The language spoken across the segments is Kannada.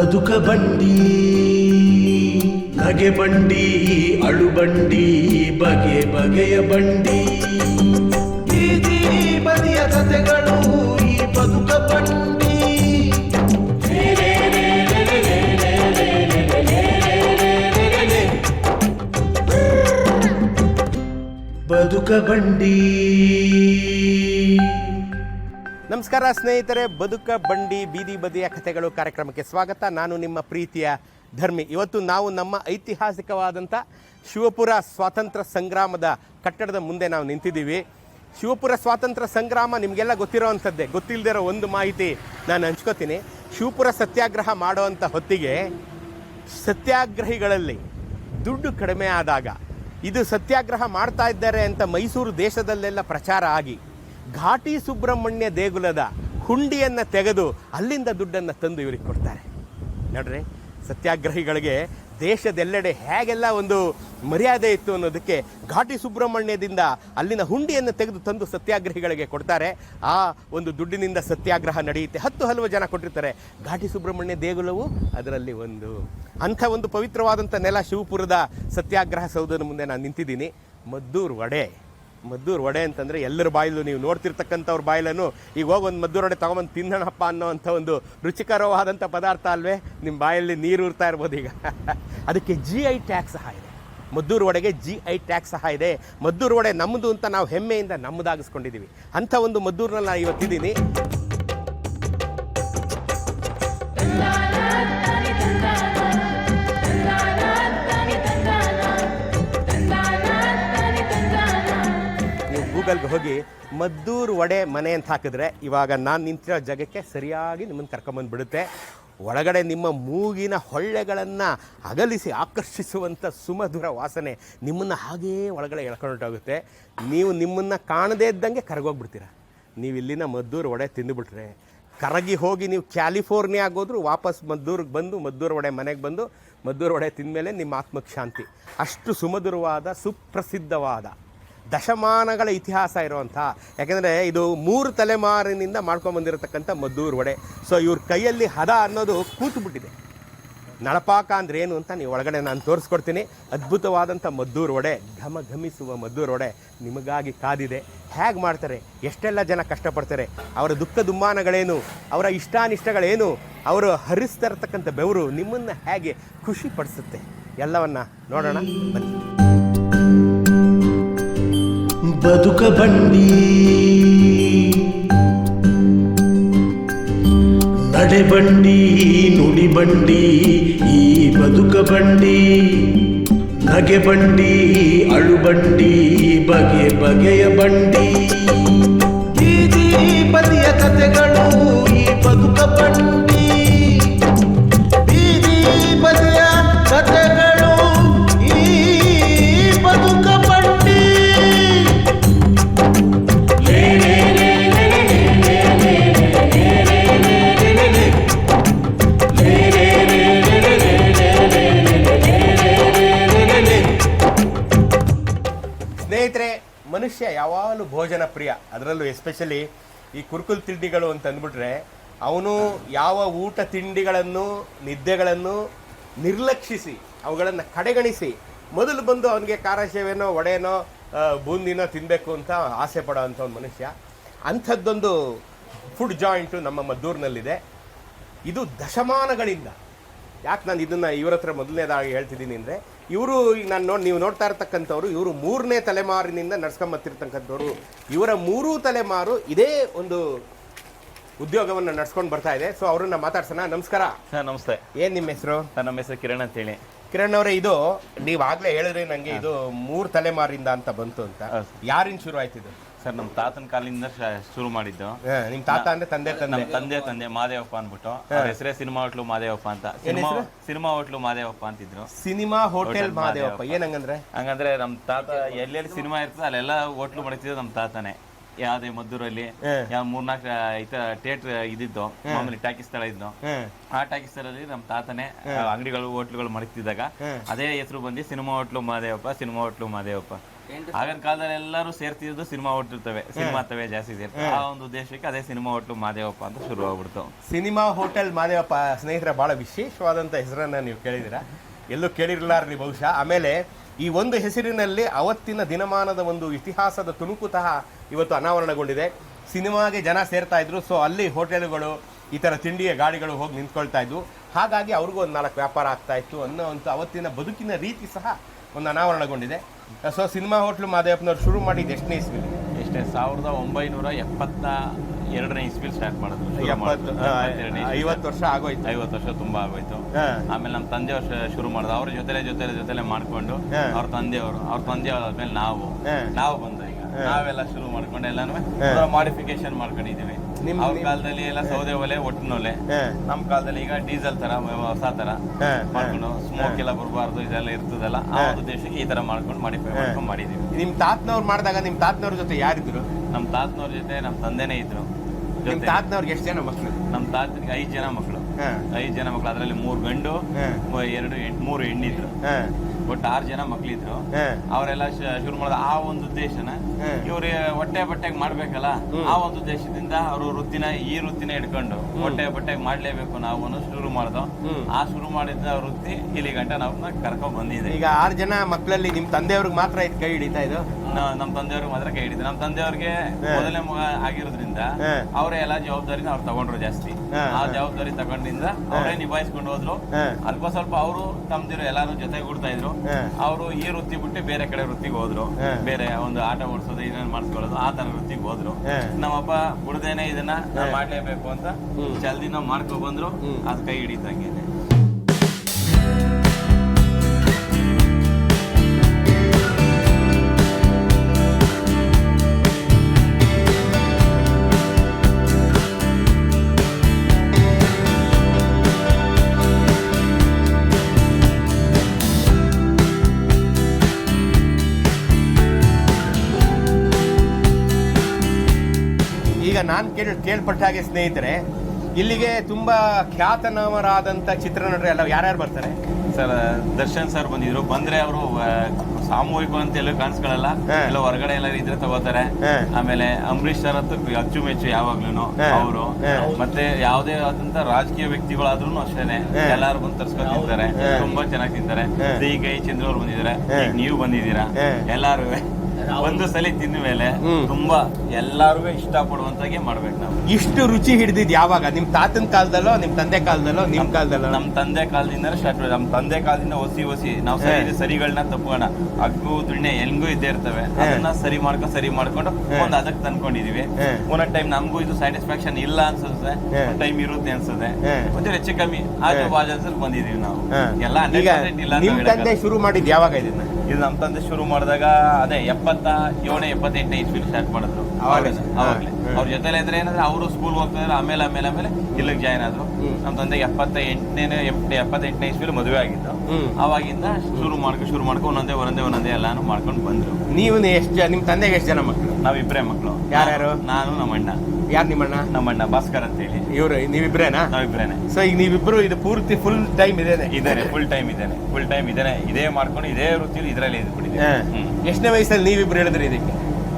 ಬದುಕ ಬಂಡಿ ನಗೆ ಬಂಡಿ, ಅಳು ಬಂಡಿ, ಬಗೆ ಬಗೆಯ ಬಂಡಿ. ಬೀದಿ ಬದಿಯ ಕಥೆಗಳು ಈ ಬದುಕ ಬಂಡಿ. ಬದುಕ ಬಂಡಿ. ನಮಸ್ಕಾರ, ಸ್ನೇಹಿತರೆ. ಬದುಕ, ಬಂಡಿ, ಬೀದಿ, ಬದಿಯ ಕಥೆಗಳು ಕಾರ್ಯಕ್ರಮಕ್ಕೆ ಸ್ವಾಗತ. ನಾನು ನಿಮ್ಮ ಪ್ರೀತಿಯ ಧರ್ಮಿ. ಇವತ್ತು ನಾವು ನಮ್ಮ ಐತಿಹಾಸಿಕವಾದಂಥ ಶಿವಪುರ ಸ್ವಾತಂತ್ರ್ಯ ಸಂಗ್ರಾಮದ ಕಟ್ಟಡದ ಮುಂದೆ ನಾವು ನಿಂತಿದ್ದೀವಿ. ಶಿವಪುರ ಸ್ವಾತಂತ್ರ್ಯ ಸಂಗ್ರಾಮ ನಿಮಗೆಲ್ಲ ಗೊತ್ತಿರೋ ಅಂಥದ್ದೇ ಗೊತ್ತಿಲ್ಲದಿರೋ ಒಂದು ಮಾಹಿತಿ ನಾನು ಹಂಚ್ಕೋತೀನಿ. ಶಿವಪುರ ಸತ್ಯಾಗ್ರಹ ಮಾಡುವಂಥ ಹೊತ್ತಿಗೆ ಸತ್ಯಾಗ್ರಹಿಗಳಲ್ಲಿ ದುಡ್ಡು ಕಡಿಮೆ ಆದಾಗ, ಇದು ಸತ್ಯಾಗ್ರಹ ಮಾಡ್ತಾ ಇದ್ದಾರೆ ಅಂತ ಮೈಸೂರು ದೇಶದಲ್ಲೆಲ್ಲ ಪ್ರಚಾರ ಆಗಿ ಘಾಟಿ ಸುಬ್ರಹ್ಮಣ್ಯ ದೇಗುಲದ ಹುಂಡಿಯನ್ನು ತೆಗೆದು ಅಲ್ಲಿಂದ ದುಡ್ಡನ್ನು ತಂದು ಇವರಿಗೆ ಕೊಡ್ತಾರೆ. ನೋಡ್ರಿ, ಸತ್ಯಾಗ್ರಹಿಗಳಿಗೆ ದೇಶದೆಲ್ಲೆಡೆ ಹೇಗೆಲ್ಲ ಒಂದು ಮರ್ಯಾದೆ ಇತ್ತು ಅನ್ನೋದಕ್ಕೆ ಘಾಟಿ ಸುಬ್ರಹ್ಮಣ್ಯದಿಂದ ಅಲ್ಲಿನ ಹುಂಡಿಯನ್ನು ತೆಗೆದು ತಂದು ಸತ್ಯಾಗ್ರಹಿಗಳಿಗೆ ಕೊಡ್ತಾರೆ. ಆ ಒಂದು ದುಡ್ಡಿನಿಂದ ಸತ್ಯಾಗ್ರಹ ನಡೆಯುತ್ತೆ. ಹತ್ತು ಹಲವು ಜನ ಕೊಟ್ಟಿರ್ತಾರೆ. ಘಾಟಿ ಸುಬ್ರಹ್ಮಣ್ಯ ದೇಗುಲವು ಅದರಲ್ಲಿ ಒಂದು, ಅಂಥ ಒಂದು ಪವಿತ್ರವಾದಂಥ ನೆಲ ಶಿವಪುರದ ಸತ್ಯಾಗ್ರಹ ಸೌಧದ ಮುಂದೆ ನಾನು ನಿಂತಿದ್ದೀನಿ. ಮದ್ದೂರು ವಡೆ. ಮದ್ದೂರು ವಡೆ ಅಂತಂದರೆ ಎಲ್ಲರ ಬಾಯಲ್ಲೂ ನೀವು ನೋಡ್ತಿರ್ತಕ್ಕಂಥವ್ರ ಬಾಯಲನ್ನು ಈಗ ಹೋಗಿ ಒಂದು ಮದ್ದೂರು ವಡೆ ತೊಗೊಂಬಂದು ತಿನ್ನೋಣಪ್ಪ ಅನ್ನೋ ಅಂಥ ಒಂದು ರುಚಿಕರವಾದಂಥ ಪದಾರ್ಥ ಅಲ್ವೇ ನಿಮ್ಮ ಬಾಯಲ್ಲಿ ನೀರು ಇರ್ತಾ ಇರ್ಬೋದು ಈಗ. ಅದಕ್ಕೆ ಜಿ ಐ ಟ್ಯಾಕ್ಸ್ ಸಹ ಇದೆ. ಮದ್ದೂರು ವಡೆಗೆ ಜಿ ಐ ಟ್ಯಾಕ್ಸ್ ಸಹ ಇದೆ. ಮದ್ದೂರು ವಡೆ ನಮ್ಮದು ಅಂತ ನಾವು ಹೆಮ್ಮೆಯಿಂದ ನಮ್ಮದಾಗಿಸ್ಕೊಂಡಿದ್ದೀವಿ ಅಂಥ ಒಂದು ಮದ್ದೂರನ್ನ ನಾನು ಇವತ್ತಿದ್ದೀನಿ. ಗೂಗಲ್ಗೆ ಹೋಗಿ ಮದ್ದೂರು ವಡೆ ಮನೆ ಅಂತ ಹಾಕಿದ್ರೆ ಇವಾಗ ನಾನು ನಿಂತಿರೋ ಜಾಗಕ್ಕೆ ಸರಿಯಾಗಿ ನಿಮ್ಮನ್ನು ಕರ್ಕೊಂಬಂದು ಬಿಡುತ್ತೆ ಒಳಗಡೆ ನಿಮ್ಮ ಮೂಗಿನ ಹೊಳ್ಳೆಗಳನ್ನು ಅಗಲಿಸಿ ಆಕರ್ಷಿಸುವಂಥ ಸುಮಧುರ ವಾಸನೆ ನಿಮ್ಮನ್ನು ಹಾಗೇ ಒಳಗಡೆ ಎಳ್ಕೊಂಡೋಗುತ್ತೆ ನೀವು ನಿಮ್ಮನ್ನು ಕಾಣದೇ ಇದ್ದಂಗೆ ಕರಗೋಗ್ಬಿಡ್ತೀರ. ನೀವು ಇಲ್ಲಿನ ಮದ್ದೂರು ವಡೆ ತಿಂದುಬಿಟ್ರೆ ಕರಗಿ ಹೋಗಿ ನೀವು ಕ್ಯಾಲಿಫೋರ್ನಿಯಾ ಆಗೋದ್ರು ವಾಪಸ್ ಮದ್ದೂರಿಗೆ ಬಂದು, ಮದ್ದೂರು ವಡೆ ಮನೆಗೆ ಬಂದು ಮದ್ದೂರು ವಡೆ ತಿಂದಮೇಲೆ ನಿಮ್ಮ ಆತ್ಮಕ್ಕೆ ಶಾಂತಿ ಅಷ್ಟು ಸುಮಧುರವಾದ, ಸುಪ್ರಸಿದ್ಧವಾದ ದಶಮಾನಗಳ ಇತಿಹಾಸ ಇರುವಂಥ, ಯಾಕೆಂದರೆ ಇದು ಮೂರು ತಲೆಮಾರಿನಿಂದ ಮಾಡ್ಕೊಂಬಂದಿರತಕ್ಕಂಥ ಮದ್ದೂರು ವಡೆ ಸೊ ಇವ್ರ ಕೈಯಲ್ಲಿ ಹದ ಅನ್ನೋದು ಕೂತುಬಿಟ್ಟಿದೆ. ನಳಪಾಕ ಅಂದ್ರೆ ಏನು ಅಂತ ನೀವು ಒಳಗಡೆ ನಾನು ತೋರಿಸ್ಕೊಡ್ತೀನಿ. ಅದ್ಭುತವಾದಂಥ ಮದ್ದೂರು ವಡೆ ಘಮ ಘಮಿಸುವ ಮದ್ದೂರು ವಡೆ ನಿಮಗಾಗಿ ಕಾದಿದೆ. ಹೇಗೆ ಮಾಡ್ತಾರೆ? ಎಷ್ಟೆಲ್ಲ ಜನ ಕಷ್ಟಪಡ್ತಾರೆ? ಅವರ ದುಃಖ ದುಮ್ಮಾನಗಳೇನು? ಅವರ ಇಷ್ಟಾನಿಷ್ಟಗಳೇನು? ಅವರು ಹರಿಸ್ತಾ ಇರತಕ್ಕಂಥ ಬೆವರು ನಿಮ್ಮನ್ನು ಹೇಗೆ ಖುಷಿ ಪಡಿಸುತ್ತೆ. ಎಲ್ಲವನ್ನ ನೋಡೋಣ, ಬನ್ನಿ. ಬದುಕ ಬಂಡಿ ನಡೆ ಬಂಡಿ ನುಡಿ ಬಂಡಿ ಈ ಬದುಕ ಬಂಡಿ ನಗೆ ಬಂಡಿ ಅಳು ಬಂಡಿ ಬಗೆ ಬಗೆಯ ಬಂಡಿ ಮನುಷ್ಯ ಯಾವಾಗಲೂ ಭೋಜನ ಪ್ರಿಯ. ಅದರಲ್ಲೂ ಎಸ್ಪೆಷಲಿ ಈ ಕುರುಕುಲ್ ತಿಂಡಿಗಳು ಅಂತ ಅಂದ್ಬಿಟ್ರೆ, ಅವನು ಯಾವ ಊಟ ತಿಂಡಿಗಳನ್ನು, ನಿದ್ದೆಗಳನ್ನು ನಿರ್ಲಕ್ಷಿಸಿ, ಅವುಗಳನ್ನು ಕಡೆಗಣಿಸಿ, ಮೊದಲು ಬಂದು ಅವನಿಗೆ ಖಾರ ಸೇವೆನೋ ವಡೆನೋ ಬೂಂದಿನೋ ತಿನ್ನಬೇಕು ಅಂತ ಆಸೆ ಪಡೋ ಅಂಥ ಒಂದು ಮನುಷ್ಯ. ಅಂಥದ್ದೊಂದು ಫುಡ್ ಜಾಯಿಂಟು ನಮ್ಮ ಮದ್ದೂರಿನಲ್ಲಿದೆ. ಇದು ದಶಮಾನಗಳಿಂದ. ಯಾಕೆ ನಾನು ಇದನ್ನು ಇವರ ಹತ್ರ ಮೊದಲನೇದಾಗಿ ಹೇಳ್ತಿದ್ದೀನಿ ಅಂದರೆ ಇವರು ಈಗ ನಾನು ನೋಡಿ ನೀವು ನೋಡ್ತಾ ಇರ್ತಕ್ಕಂಥವ್ರು ಇವರು ಮೂರನೇ ತಲೆಮಾರಿನಿಂದ ನಡ್ಸ್ಕೊಂಬತ್ತಿರ್ತಕ್ಕಂಥವ್ರು. ಇವರ ಮೂರೂ ತಲೆಮಾರು ಇದೇ ಒಂದು ಉದ್ಯೋಗವನ್ನು ನಡ್ಸ್ಕೊಂಡು ಬರ್ತಾ ಇದೆ. ಸೊ ಅವ್ರನ್ನ ಮಾತಾಡ್ಸೋಣ. ನಮಸ್ಕಾರ. ಸರ್ ನಮಸ್ತೆ. ಏನು ನಿಮ್ಮ ಹೆಸರು? ಸರ್ ನಮ್ಮ ಹೆಸರು ಕಿರಣ್ ಅಂತೇಳಿ. ಕಿರಣ್ ಅವರೇ ಇದು ನೀವಾಗಲೇ ಹೇಳಿದ್ರೆ ನನಗೆ ಇದು ಮೂರು ತಲೆಮಾರಿಂದ ಅಂತ ಬಂತು ಅಂತ. ಯಾರಿನ್ ಯಾರಿಂದ ಶುರು ಆಯ್ತಿದ್ರು ಸರ್ ನಮ್ಮ ತಾತನ ಕಾಲಿಂದ ಶುರು ಮಾಡಿದ್ದು. ನಿಮ್ಮ ತಾತ ಅಂದ್ರೆ ತಂದೆ ತಂದೆ. ತಂದೆ ತಂದೆ ಮಾದೇವಪ್ಪ ಅಂದ್ಬಿಟ್ಟು. ಹೆಸರೇ ಸಿನಿಮಾ ಹೋಟ್ಲು ಮಾದೇವಪ್ಪ ಅಂತ. ಸಿನಿಮಾ ಸಿನಿಮಾ ಹೋಟ್ಲು ಮಾದೇವಪ್ಪ ಅಂತಿದ್ರು. Cinema hotel Madevappa. ಏನಂಗಂದ್ರೆ? ಹಂಗಂದ್ರೆ ನಮ್ಮ ತಾತ ಎಲ್ಲೆಲ್ಲಿ ಸಿನಿಮಾ ಇರ್ತದೆ ಅಲ್ಲೆಲ್ಲ ಹೋಟ್ಲು ಮಾಡ್ತಿದ್ದು ನಮ್ಮ ತಾತನೇ. ಯಾವ್ದೇ ಮದ್ದೂರಲ್ಲಿ ಯಾವ ಮೂರ್ನಾಲ್ಕು ಐತ ಥಿಯೇಟರ್ ಇದ್ದಿದ್ದು ಮಾಮೂಲಿ ಟಾಕಿ ಸ್ಥಳ ಇದ್ದು ಆ ಟಾಕಿ ಸ್ಥಳದಲ್ಲಿ ನಮ್ಮ ತಾತನೇ ಅಂಗಡಿಗಳು ಹೋಟ್ಲುಗಳು ಮಾಡ್ತಿದ್ದಾಗ ಅದೇ ಹೆಸರು ಬಂದು cinema hotel Madevappa cinema hotel Madevappa. ಆಗಿನ ಕಾಲದಲ್ಲಿ ಎಲ್ಲರೂ ಸೇರ್ತಿದ್ದು ಸಿನಿಮಾ ಹೋಟ್ಲಿರ್ತವೆ ಸಿನಿಮಾ ತವೆ ಜಾಸ್ತಿ ಸೇರ್ತವೆ ಆ ಒಂದು ಉದ್ದೇಶಕ್ಕೆ ಅದೇ ಸಿನಿಮಾ ಹೋಟ್ಲು ಮಾದೇವಪ್ಪ ಅಂತ ಶುರು ಆಗ್ಬಿಡ್ತು. ಸಿನಿಮಾ ಹೋಟೆಲ್ ಮಾದೇವಪ್ಪ ಸ್ನೇಹಿತರ ಬಹಳ ವಿಶೇಷವಾದಂಥ ಹೆಸರನ್ನ ನೀವು ಕೇಳಿದಿರಾ ಎಲ್ಲೂ ಕೇಳಿರಲಾರ್ರಿ ಬಹುಶಃ. ಆಮೇಲೆ ಈ ಒಂದು ಹೆಸರಿನಲ್ಲಿ ಅವತ್ತಿನ ದಿನಮಾನದ ಒಂದು ಇತಿಹಾಸದ ತುಣುಕು ಸಹ ಇವತ್ತು ಅನಾವರಣಗೊಂಡಿದೆ. ಸಿನಿಮಾಗೆ ಜನ ಸೇರ್ತಾ ಇದ್ರು ಸೊ ಅಲ್ಲಿ ಹೋಟೆಲ್ಗಳು ಈ ಥರ ತಿಂಡಿಯ ಗಾಡಿಗಳು ಹೋಗಿ ನಿಂತ್ಕೊಳ್ತಾ ಇದ್ವು. ಹಾಗಾಗಿ ಅವ್ರಿಗೂ ಒಂದು ನಾಲ್ಕು ವ್ಯಾಪಾರ ಆಗ್ತಾ ಇತ್ತು ಅನ್ನೋ ಅವತ್ತಿನ ಬದುಕಿನ ರೀತಿ ಸಹ ಒಂದು ಅನಾವರಣಗೊಂಡಿದೆ. ಸೊ ಸಿನಿಮಾ ಹೋಟ್ಲು ಮಾದೇವಪ್ಪನವ್ರು ಶುರು ಮಾಡಿದ್ದು ಎಷ್ಟನೇ ಇಸ್ವಿ ಎಷ್ಟೇ, ಸಾವಿರದ ಒಂಬೈನೂರ ಎಪ್ಪತ್ತ ಎರಡನೇ ಇಸ್ವಿಲ್ ಸ್ಟಾರ್ಟ್ ಮಾಡಿದ್ರು. ಐವತ್ತು ವರ್ಷ ಆಗೋಯ್ತು. ಐವತ್ತು ವರ್ಷ ತುಂಬಾ ಆಗೋಯ್ತು. ಆಮೇಲೆ ನಮ್ಮ ತಂದೆ ವರ್ಷ ಶುರು ಮಾಡಿದ್ರು. ಅವ್ರ ಜೊತೆಲೆ ಜೊತೆಲೆ ಜೊತೆಲೆ ಮಾಡ್ಕೊಂಡು. ಅವ್ರ ತಂದೆಯವರು ಅವ್ರ ತಂದೆ ಆದ್ಮೇಲೆ ನಾವು. ನಾವು ಬಂದ ಈಗ ನಾವೆಲ್ಲ ಶುರು ಮಾಡ್ಕೊಂಡು ಎಲ್ಲಾನು ಮಾಡಿಫಿಕೇಶನ್ ಮಾಡ್ಕೊಂಡಿದೀವಿ ನಿಮ್- ಅವ್ರ ಕಾಲದಲ್ಲಿ ಎಲ್ಲ ಸೌದೆ ಒಲೆ ಒಟ್ಟಿನೊಲೆ ನಮ್ ಕಾಲದಲ್ಲಿ ಈಗ ಡೀಸೆಲ್ ತರ ಹೊಸ ತರ ಮಾಡ್ಕೊಂಡು ಸ್ಮೋಕ್ ಎಲ್ಲ ಬರಬಾರ್ದು ಇದೆಲ್ಲ ಇರ್ತದಲ್ಲ ಆ ಒಂದು ದೇಶಕ್ಕೆ ಈ ತರ ಮಾಡ್ಕೊಂಡು ಮಾಡಿಫೈ ಮಾಡ್ಕೊಂಡು ಮಾಡಿದೀವಿ ನಿಮ್ ತಾತನವ್ರು ಮಾಡಿದಾಗ ನಿಮ್ ತಾತನವ್ರ ಜೊತೆ ಯಾರಿದ್ರು? ನಮ್ಮ ತಾತನವ್ರ ಜೊತೆ ನಮ್ಮ ತಂದೆನೇ ಇದ್ರು. ನಿಮ್ ಜೊತೆ ತಾತನವ್ರಿಗೆ ಎಷ್ಟು ಜನ ಮಕ್ಕಳು ನಮ್ಮ ತಾತನಿಗೆ ಐದು ಜನ ಮಕ್ಕಳು ಐದು ಜನ ಮಕ್ಕಳು ಅದರಲ್ಲಿ ಮೂರು ಗಂಡು ಎರಡು ಮೂರು ಹೆಣ್ಣಿದ್ರು. ಒಟ್ಟು ಆರು ಜನ ಮಕ್ಳಿದ್ರು. ಅವರೆಲ್ಲ ಶುರು ಮಾಡಿದ ಆ ಒಂದು ಉದ್ದೇಶನ. ಇವ್ರಿಗೆ ಹೊಟ್ಟೆ ಬಟ್ಟೆಗೆ ಮಾಡ್ಬೇಕಲ್ಲ? ಆ ಒಂದು ಉದ್ದೇಶದಿಂದ ಅವರು ವೃತ್ತಿನ ಈ ವೃತ್ತಿನ ಇಟ್ಕೊಂಡು ಹೊಟ್ಟೆ ಬಟ್ಟೆಗೆ ಮಾಡ್ಲೇಬೇಕು ನಾವು ಶುರು ಮಾಡ್ದೋ. ಆ ಶುರು ಮಾಡಿದ ವೃತ್ತಿ ಇಲ್ಲಿ ಗಂಟ ನಾವು ಕರ್ಕೊಂಡ್ ಬಂದಿದೆ. ಈಗ ಆರು ಜನ ಮಕ್ಕಳಲ್ಲಿ ನಿಮ್ ತಂದೆಯವ್ರಿಗೆ ಮಾತ್ರ ಇದು ಕೈ ಹಿಡಿತಾ ಇದು? ನಮ್ಮ ತಂದೆಯವ್ರಿಗೆ ಮಾತ್ರ ಕೈ ಹಿಡಿದ್ರು ನಮ್ಮ ತಂದೆಯವ್ರಿಗೆ ಮೊದಲನೇ ಮಗ ಆಗಿರೋದ್ರಿಂದ. ಅವರೇ ಎಲ್ಲ ಜವಾಬ್ದಾರಿನ ಅವ್ರು ತಗೊಂಡ್ರು ಜಾಸ್ತಿ. ಆ ಜವಾಬ್ದಾರಿ ತಗೊಂಡಿಂದ ಅವರೇ ನಿಭಾಯಿಸ್ಕೊಂಡು ಹೋದ್ರು. ಅಲ್ಪ ಸ್ವಲ್ಪ ಅವರು ತಮ್ದಿರೋ ಎಲ್ಲಾರು ಜೊತೆಗೂಡ್ತಾ ಇದ್ರು. ಅವರು ಈ ವೃತ್ತಿ ಬಿಟ್ಟು ಬೇರೆ ಕಡೆ ವೃತ್ತಿಗೆ ಹೋದ್ರು. ಬೇರೆ ಒಂದು ಆಟ ಓಡಿಸೋದು ಇದನ್ನ ಮಾಡಿಸ್ಕೊಳ್ಳೋದು ಆ ತರ ವೃತ್ತಿಗೆ ಹೋದ್ರು. ನಮ್ಮಪ್ಪ ಬಿಡದೇನೆ ಇದನ್ನ ಮಾಡ್ಲೇಬೇಕು ಅಂತ ಜಲ್ದಿ ನಾವು ಮಾಡ್ಕೊ ಬಂದ್ರು. ಅದ್ ಕೈ ಹಿಡಿದಂಗೆ ನಾನು ಕೇಳಿ ಕೇಳ್ಪಟ್ಟ ಹಾಗೆ ಸ್ನೇಹಿತರೆ ಇಲ್ಲಿಗೆ ತುಂಬಾ ಚಿತ್ರ ಚಿತ್ರನಟರು ಎಲ್ಲ ಯಾರ್ಯಾರು ಬರ್ತಾರೆ? ಸರ್ ದರ್ಶನ್ ಸರ್ ಬಂದಿದ್ರು. ಬಂದ್ರೆ ಅವರು ಸಾಮೂಹಿಕ ಅಂತ ಎಲ್ಲ ಕಾಣಿಸ್ಕೊಳ್ಳಲ್ಲ. ಎಲ್ಲ ಹೊರಗಡೆ ಎಲ್ಲ ಇದ್ರೆ ತಗೋತಾರೆ. ಆಮೇಲೆ ಅಂಬರೀಶ್ ಸರ್ ಅಂತೂ ಅಚ್ಚುಮೆಚ್ಚು ಯಾವಾಗ್ಲೂ. ಅವರು. ಮತ್ತೆ ಯಾವುದೇ ಆದಂತ ರಾಜಕೀಯ ವ್ಯಕ್ತಿಗಳಾದ್ರೂ ಅಷ್ಟೇನೆ. ಎಲ್ಲಾರು ಬಂದು ತರ್ಸ್ಕೊಂಡ್ ತಿಂತಾರೆ ತುಂಬಾ ಚೆನ್ನಾಗಿ ತಿಂತಾರೆ. ಸಿ ಕೈ ಚಂದ್ರ ಅವ್ರು ಬಂದಿದ್ದಾರೆ ನೀವು ಬಂದಿದ್ದೀರಾ. ಎಲ್ಲಾರು ಒಂದು ಸಲ ತಿಂದ ಮೇಲೆ. ತುಂಬಾ ಎಲ್ಲಾರು ಇಷ್ಟಪಡುವಂತಾಗೆ ಮಾಡ್ಬೇಕು ನಾವು. ಇಷ್ಟು ರುಚಿ ಹಿಡಿದಿದ್ ಯಾವಾಗ? ನಿಮ್ ತಾತನ ಕಾಲದಲ್ಲೋ ನಿಮ್ ತಂದೆ ಕಾಲದಲ್ಲೋ ನಿಮ್ ಕಾಲದಲ್ಲೋ? ನಮ್ ತಂದೆ ಕಾಲದಿಂದ ಸ್ಟಾರ್ಟ್ ನಮ್ ತಂದೆ ಕಾಲದಿಂದ ಒಸಿ ಒಸಿ ನಾವು ಸರಿ ಸರಿಗಳನ್ನ ತಪ್ಪೋಣ ಅಗ್ಗು ದುಣ್ಣೆ ಎಲ್ಗೂ ಇದ್ದೇ ಇರ್ತವೆ. ಅದನ್ನ ಸರಿ ಮಾಡ್ಕೊಂಡು ಸರಿ ಮಾಡ್ಕೊಂಡು ಒಂದ್ ಅದಕ್ಕೆ ತಂದ್ಕೊಂಡಿದೀವಿ. ಒಂದೊಂದ್ ಟೈಮ್ ನಮಗೂ ಇದು ಸ್ಯಾಟಿಸ್ಫ್ಯಾಕ್ಷನ್ ಇಲ್ಲ ಅನ್ಸುತ್ತೆ. ಟೈಮ್ ಇರುತ್ತೆ ಅನ್ಸುತ್ತೆ. ಮತ್ತೆ ಒಂಚೂರು ಹೆಚ್ಚು ಕಮ್ಮಿ. ಆಜು ಬಾಜು ಬಂದಿದೀವಿ ನಾವು. ಎಲ್ಲ ನಿಮ್ ತಂದೆ ಶುರು ಮಾಡಿದ್ ಯಾವಾಗ ಇದನ್ನ? ಇದು ನಮ್ಮ ತಂದೆ ಶುರು ಮಾಡಿದಾಗ ಅದೇ ಎಪ್ಪತ್ತ ಏಳನೇ ಎಪ್ಪತ್ತೆಂಟನೇ ಇಸ್ವಿಲಿ ಸ್ಟಾರ್ಟ್ ಮಾಡಿದ್ರು. ಅವಾಗಲೇ. ಅವ್ರ ಜೊತೆಲೆ ಇದ್ರೆ ಏನಂದ್ರೆ ಅವರು ಸ್ಕೂಲ್ ಹೋಗ್ತಾರೆ ಆಮೇಲೆ ಆಮೇಲೆ ಆಮೇಲೆ ಇಲ್ಲಿಗೆ ಜಾಯ್ನ್ ಆದ್ರು. ನಮ್ಮ ತಂದೆ ಎಪ್ಪತ್ತ ಎಂಟನೇ ಎಪ್ಪತ್ತೆಂಟನೇ ಇಸ್ವಿಲಿ ಮದುವೆ ಆಗಿದ್ದು. ಅವಾಗಿಂದ ಶುರು ಮಾಡ್ಕೊ ಶುರು ಮಾಡ್ಕೊ ಒಂದೊಂದೇ ಒಂದೊಂದೇ ಒಂದೊಂದೇ ಎಲ್ಲಾನು ಮಾಡ್ಕೊಂಡು ಬಂದ್ರು. ನೀವು ಎಷ್ಟು ನಿಮ್ಮ ನಿಮ್ ತಂದೆಗೆ ಎಷ್ಟು ಜನ ಮಕ್ಕಳು ನಾವಿಬ್ಬರೇ ಮಕ್ಕಳು ಯಾರ್ಯಾರು? ನಾನು ನಮ್ಮಣ್ಣ. ಯಾರು ನಿಮ್ಮಣ್ಣ? ನಮ್ಮಣ್ಣ ಭಾಸ್ಕರ್ ಅಂತ ಹೇಳಿ ಇವರು ನೀವಿಬ್ರೇನಾ? ನಾವಿಬ್ರೇನೆ. ಸೊ ಈಗ ನೀವಿಬ್ರು ಇದು ಪೂರ್ತಿ ಫುಲ್ ಟೈಮ್ ಇದೇನೆ? ಇದೇನೆ ಫುಲ್ ಟೈಮ್ ಇದೇನೆ. ಫುಲ್ ಟೈಮ್ ಇದೇನೆ. ಇದೇ ಮಾಡ್ಕೊಂಡು ಇದೇ ವೃತ್ತಿಲಿ ಇದರಲ್ಲಿ ಇದ್ಬಿಟ್ಟಿದೆ. ಎಷ್ಟನೇ ವಯಸ್ಸಲ್ಲಿ ನೀವಿಬ್ರು ಹೇಳಿದ್ರಿ ಇದಕ್ಕೆ?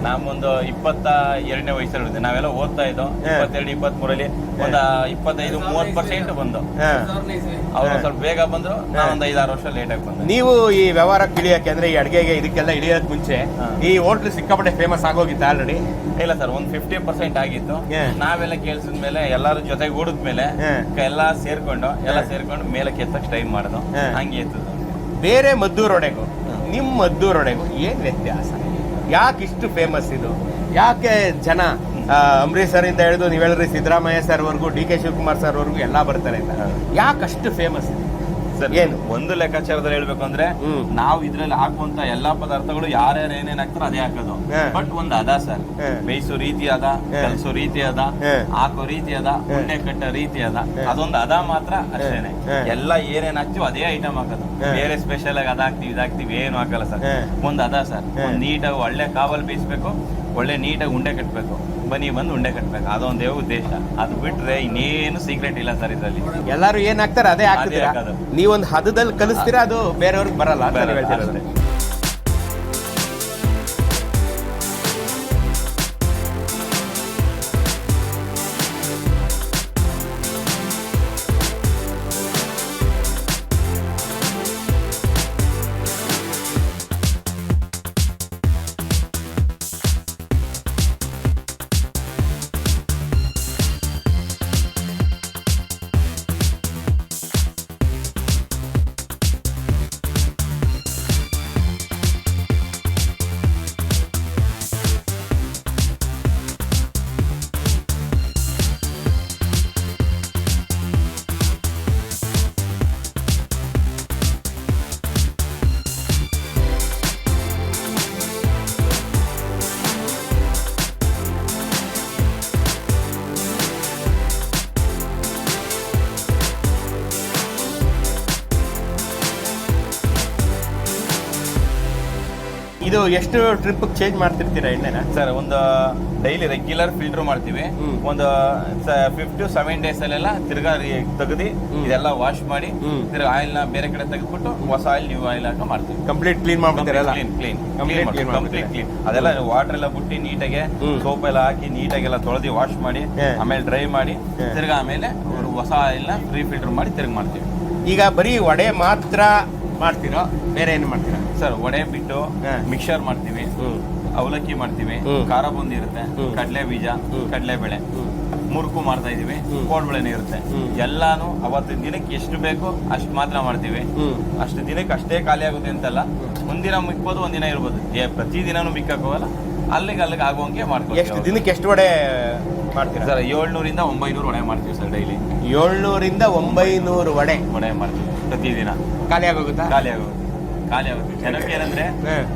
ನಾವೊಂದು ಇಪ್ಪತ್ತ ಎರಡನೇ ವಯಸ್ಸಲ್ಲಿ ನಾವೆಲ್ಲ ಓದ್ತಾ ಇದ್ದೋ. ಇಪ್ಪತ್ತೆರಡು ಇಪ್ಪತ್ತ್ ಮೂರಲ್ಲಿ ಒಂದ ಇಪ್ಪತ್ತೈದು ಮೂವತ್ ಪರ್ಸೆಂಟ್ ಬಂದು. ಅವ್ರು ಸ್ವಲ್ಪ ಬೇಗ ಬಂದ್ರು ನಾವೊಂದ್ ಐದಾರು ವರ್ಷ ಲೇಟ್ ಆಗಿ ಬಂದ್ರು ನೀವು ಈ ವ್ಯವಹಾರಕ್ಕೆ ಇಳಿಯಕ್ಕೆ ಅಂದ್ರೆ ಈ ಅಡಿಗೆಗೆ ಇದಕ್ಕೆಲ್ಲ ಇಳಿಯೋದ್ ಮುಂಚೆ ಈ ಹೋಟ್ಲ್ ಸಿಕ್ಕಾಪಟ್ಟೆ ಫೇಮಸ್ ಆಗೋಗಿತ್ತು ಆಲ್ರೆಡಿ ಇಲ್ಲ ಸರ್ ಒಂದ್ ಫಿಫ್ಟಿ ಪರ್ಸೆಂಟ್ ಆಗಿತ್ತು. ನಾವೆಲ್ಲ ಕೇಳಿಸಿದ ಮೇಲೆ ಎಲ್ಲಾರು ಜೊತೆಗೆ ಓಡಿದ್ಮೇಲೆ ಮೇಲೆ ಎಲ್ಲ ಸೇರ್ಕೊಂಡು ಎಲ್ಲ ಸೇರ್ಕೊಂಡು ಮೇಲೆ ಕೆತ್ತಕ್ ಟ್ರೈ ಮಾಡೋದು. ಹಂಗೆ ಎತ್ತದು. ಬೇರೆ ಮದ್ದೂರೊಡೆಗೂ ನಿಮ್ಮ ಮದ್ದೂರೊಡೆಗೂ ಏನ್ ವ್ಯತ್ಯಾಸ? ಯಾಕೆ ಇಷ್ಟು ಫೇಮಸ್ ಇದು? ಯಾಕೆ ಜನ ಅಂಬರೀಶ್ ಸರ್ ಇಂದ ಹಿಡಿದು ನೀವು ಹೇಳಿದ್ರಿ ಸಿದ್ದರಾಮಯ್ಯ ಸರ್ ವರ್ಗು ಡಿ ಕೆ ಶಿವಕುಮಾರ್ ಸರ್ ವರ್ಗು ಎಲ್ಲ ಬರ್ತಾರೆ ಅಂತ? ಯಾಕೆ ಅಷ್ಟು ಫೇಮಸ್ ಇದು? ಸರ್ ಏನು? ಒಂದು ಲೆಕ್ಕಾಚಾರದಲ್ಲಿ ಹೇಳ್ಬೇಕು ಅಂದ್ರೆ. ನಾವು ಇದ್ರಲ್ಲಿ ಹಾಕುವಂತ ಎಲ್ಲಾ ಪದಾರ್ಥಗಳು ಯಾರ್ಯಾರು ಏನೇನ್ ಹಾಕ್ತಾರೋ ಅದೇ ಹಾಕೋದು. ಬಟ್ ಒಂದ್ ಅದ ಸರ್. ಬೇಯಿಸೋ ರೀತಿ ಅದ ಕಲಿಸೋ ರೀತಿ ಅದ ಹಾಕೋ ರೀತಿ ಅದ ಉಂಡೆ ಕಟ್ಟೋ ರೀತಿ ಅದ ಅದೊಂದು ಅದ ಮಾತ್ರ ಅಷ್ಟೇನೆ ಎಲ್ಲಾ ಏನೇನ್ ಹಾಕ್ತಿವಿ ಅದೇ ಐಟಮ್ ಹಾಕೋದು. ಬೇರೆ ಸ್ಪೆಷಲ್ ಆಗಿ ಅದ ಹಾಕ್ತಿವಿ ಇದಾಕ್ತಿವಿ ಏನು ಹಾಕಲ್ಲ ಸರ್. ಒಂದ್ ಅದ ಸರ್. ಒಂದ್ ನೀಟಾಗಿ ಒಳ್ಳೆ ಕಾವಲ್ ಬೇಯಿಸ್ಬೇಕು ಒಳ್ಳೆ ನೀಟಾಗಿ ಉಂಡೆ ಕಟ್ಬೇಕು ಬನ್ನಿ ಬಂದು ಉಂಡೆ ಕಟ್ಬೇಕು. ಅದೊಂದೇ ಉದ್ದೇಶ. ಅದು ಬಿಟ್ರೆ ಇನ್ನೇನು ಸೀಕ್ರೆಟ್ ಇಲ್ಲ ಸರ್ ಇದ್ರಲ್ಲಿ. ಎಲ್ಲಾರು ಏನ್ ಹಾಕ್ತಾರೆ ಅದೇ ಆಗ್ತದೆ. ನೀವೊಂದು ಹದದಲ್ಲಿ ಕಲಿಸ್ತೀರಾ ಅದು ಬೇರೆಯವ್ರಿಗೆ ಬರಲ್ಲ ಅಂತ ಹೇಳ್ತಿರೋದು? ಎಷ್ಟು ಟ್ರಿಪ್ ಚೇಂಜ್ ಮಾಡ್ತಿರ್ತೀರಾ ಎಣ್ಣೆನ ಸರ್ ಒಂದು ಡೈಲಿ ರೆಗ್ಯುಲರ್ ಫಿಲ್ಟರ್ ಮಾಡ್ತೀವಿ. ಒಂದು ಫಿಫ್ಟ್ ಟು ಸೆವೆನ್ ಡೇಸ್ ಅಲ್ಲೆಲ್ಲ ತಿರ್ಗಾ ತೆಗೆದು ಇದೆಲ್ಲ ವಾಶ್ ಮಾಡಿ. ತಿರ್ಗಾ ಆಯಿಲ್ನ ಬೇರೆ ಕಡೆ ತೆಗೆದ್ಬಿಟ್ಟು ಹೊಸ ಆಯಿಲ್ ನ್ಯೂ ಆಯಿಲ್ ಹಾಕ ಮಾಡ್ತೀವಿ. ಕಂಪ್ಲೀಟ್ ಕ್ಲೀನ್ ಮಾಡ್ಬಿಡ್ತೀರಲ್ಲ ಕ್ಲೀನ್ ಕ್ಲೀನ್ ಕಂಪ್ಲೀಟ್ ಕ್ಲೀನ್ ಅದೆಲ್ಲ ವಾಟರ್ ಎಲ್ಲ ಬಿಟ್ಟು ನೀಟಾಗಿ. ಸೋಪ್ ಎಲ್ಲ ಹಾಕಿ ನೀಟಾಗೆಲ್ಲ ತೊಳೆದು ವಾಶ್ ಮಾಡಿ ಆಮೇಲೆ ಡ್ರೈ ಮಾಡಿ. ತಿರ್ಗಾ ಆಮೇಲೆ ಹೊಸ ಆಯಿಲ್ನ ಫ್ರೀ ಫಿಲ್ಟರ್ ಮಾಡಿ ತಿರ್ಗಿ ಮಾಡ್ತೀವಿ. ಈಗ ಬರೀ ವಡೆ ಮಾತ್ರ ಮಾಡ್ತೀರೋ? ಬೇರೆ ಏನು ಮಾಡ್ತೀರಾ? ಸರ್ ವಡೆ ಬಿಟ್ಟು. ಮಿಕ್ಸರ್ ಮಾಡ್ತೀವಿ. ಹ್ಮ್. ಅವಲಕ್ಕಿ ಮಾಡ್ತೀವಿ. ಹ್ಮ್. ಖಾರ ಬೂಂದಿ ಇರುತ್ತೆ ಹ್ಮ್. ಕಡಲೆ ಬೀಜ ಹ್ಮ್. ಕಡಲೆ ಬೇಳೆ. ಹ್ಮ್. ಮುರುಕು ಮಾಡ್ತಾ ಇದೀವಿ ಹ್ಮ್. ಕೋಡ್ಬಳೆನೂ ಇರುತ್ತೆ. ಹ್ಮ್. ಎಲ್ಲಾನು ಅವತ್ತಿನ ದಿನಕ್ಕೆ ಎಷ್ಟು ಬೇಕೋ ಅಷ್ಟು ಮಾತ್ರ ಮಾಡ್ತೀವಿ. ಹ್ಮ್. ಅಷ್ಟು ದಿನಕ್ಕೆ ಅಷ್ಟೇ ಖಾಲಿ ಆಗುತ್ತೆ ಅಂತಲ್ಲ. ಒಂದಿನ ಮಿಕ್ಬೋದು ಒಂದಿನ ಇರ್ಬೋದು. ಏ ಪ್ರತಿ ದಿನನೂ ಮಿಕ್ಕಾಕೋವಲ್ಲ ಅಲ್ಲಿಗೆ ಅಲ್ಲಿಗೆ ಆಗುವಂಗೆ ಎಷ್ಟು ಮಾಡ್ಕೊಳ್ತೀವಿ ದಿನಕ್ಕೆ ಎಷ್ಟು ವಡೆ ಮಾಡ್ತೀರಾ? ಸರ್ ಏಳ್ನೂರಿಂದ ಒಂಬೈನೂರು ವಡೆ ಮಾಡ್ತೀವಿ ಸರ್ ಡೈಲಿ. ಏಳ್ನೂರಿಂದ ಒಂಬೈನೂರು ವಡೆ. ವಡೆ ಮಾಡ್ತೀವಿ. ಪ್ರತಿದಿನ ಖಾಲಿ ಆಗೋಗುತ್ತಾ ಖಾಲಿ ಆಗೋಗುತ್ತೆ ಖಾಲಿ ಆಗುತ್ತೆ ಜನಕ್ಕೆ ಏನಂದ್ರೆ.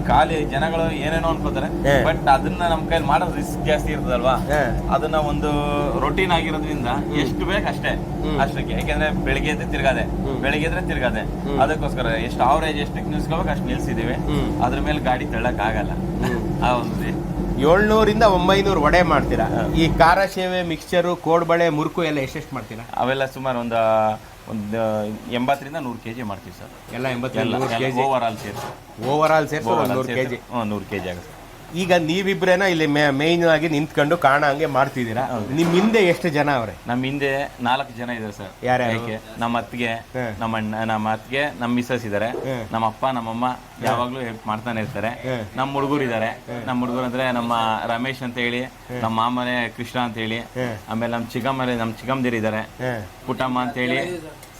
ಖಾಲಿ ಜನಗಳು ಏನೇನೋ ಅನ್ಕೋತಾರೆ ಬಟ್ ಅದನ್ನ ನಮ್ ಕೈಲಿ ಮಾಡೋ ರಿಸ್ಕ್ ಜಾಸ್ತಿ ಇರ್ತದಲ್ವಾ. ಅದನ್ನ ಒಂದು ರೊಟೀನ್ ಆಗಿರೋದ್ರಿಂದ ಎಷ್ಟು ಬೇಕು ಅಷ್ಟೇ. ಅಷ್ಟಕ್ಕೆ ಯಾಕೆಂದ್ರೆ ಬೆಳಿಗ್ಗೆ ಎದ್ದು ತಿರ್ಗಾದೆ. ಬೆಳಿಗ್ಗೆ ಎದ್ರೆ ತಿರ್ಗಾದೆ. ಅದಕ್ಕೋಸ್ಕರ ಎಷ್ಟು ಆವರೇಜ್ ಎಷ್ಟು ನಿಲ್ಸ್ಕೋಬೇಕು ಅಷ್ಟು ನಿಲ್ಸಿದೀವಿ ಅದ್ರ ಮೇಲೆ ಗಾಡಿ ತಳ್ಳಕ್ ಆಗಲ್ಲ. ಆ ಒಂದು. ಏಳ್ನೂರಿಂದ ಒಂಬೈನೂರು ವಡೆ ಮಾಡ್ತೀರಾ? ಈ ಖಾರ ಸೇವೆ ಮಿಕ್ಸ್ಚರು ಕೋಡ್ಬಳೆ ಮುರುಕು ಎಲ್ಲ ಎಷ್ಟೆಷ್ಟು ಮಾಡ್ತೀರಾ? ಅವೆಲ್ಲ ಸುಮಾರು ಒಂದು ಒಂದು ಎಂಬತ್ತರಿಂದ ನೂರು ಕೆಜಿ ಮಾಡ್ತೀವಿ ಸರ್. ಎಲ್ಲ ಎಂಬತ್ತೆಲ್ಲ ಕೆ ಜಿ ಓವರ್ ಆಲ್ ಸೇರಿಸಿ. ಓವರ್ ಆಲ್ ಸೇರಿಸಿ ನೂರು ಕೆ ಜಿ ನೂರು ಕೆಜಿ ಆಗುತ್ತೆ. ಈಗ ನೀವಿಬ್ರೇನ ಇಲ್ಲಿ ಮೇನ್ ಆಗಿ ನಿಂತ್ಕೊಂಡು ಕಾಣ ಹಂಗೆ ಮಾಡ್ತಿದ್ದೀರಾ ನಿಮ್ ಹಿಂದೆ ಎಷ್ಟು ಜನ ಅವ್ರೆ? ನಮ್ಮ ಹಿಂದೆ ನಾಲ್ಕು ಜನ ಇದಾರೆ ಸರ್. ಯಾರ್ಯಾರು? ಯಾಕೆ ನಮ್ಮ ಅತ್ತಿಗೆ ನಮ್ಮ ಅಣ್ಣ ನಮ್ಮ ಅತ್ತಿಗೆ ನಮ್ಮ ಮಿಸಸ್ ಇದಾರೆ. ನಮ್ಮ ಅಪ್ಪ ನಮ್ಮಮ್ಮ ಯಾವಾಗ್ಲೂ ಹೆಲ್ಪ್ ಮಾಡ್ತಾನೆ ಇರ್ತಾರೆ. ನಮ್ಮ ಹುಡುಗರು ಇದಾರೆ. ನಮ್ಮ ಹುಡುಗರು ಅಂದ್ರೆ ನಮ್ಮ ರಮೇಶ್ ಅಂತ ಹೇಳಿ ನಮ್ಮ ಮಾಮನೆ ಕೃಷ್ಣ ಅಂತ ಹೇಳಿ ಆಮೇಲೆ ನಮ್ಮ ಚಿಕ್ಕಮ್ಮನೆ ನಮ್ಮ ಚಿಕ್ಕಮ್ಮದಿರ್ ಇದಾರೆ. ಪುಟ್ಟಮ್ಮ ಅಂತ ಹೇಳಿ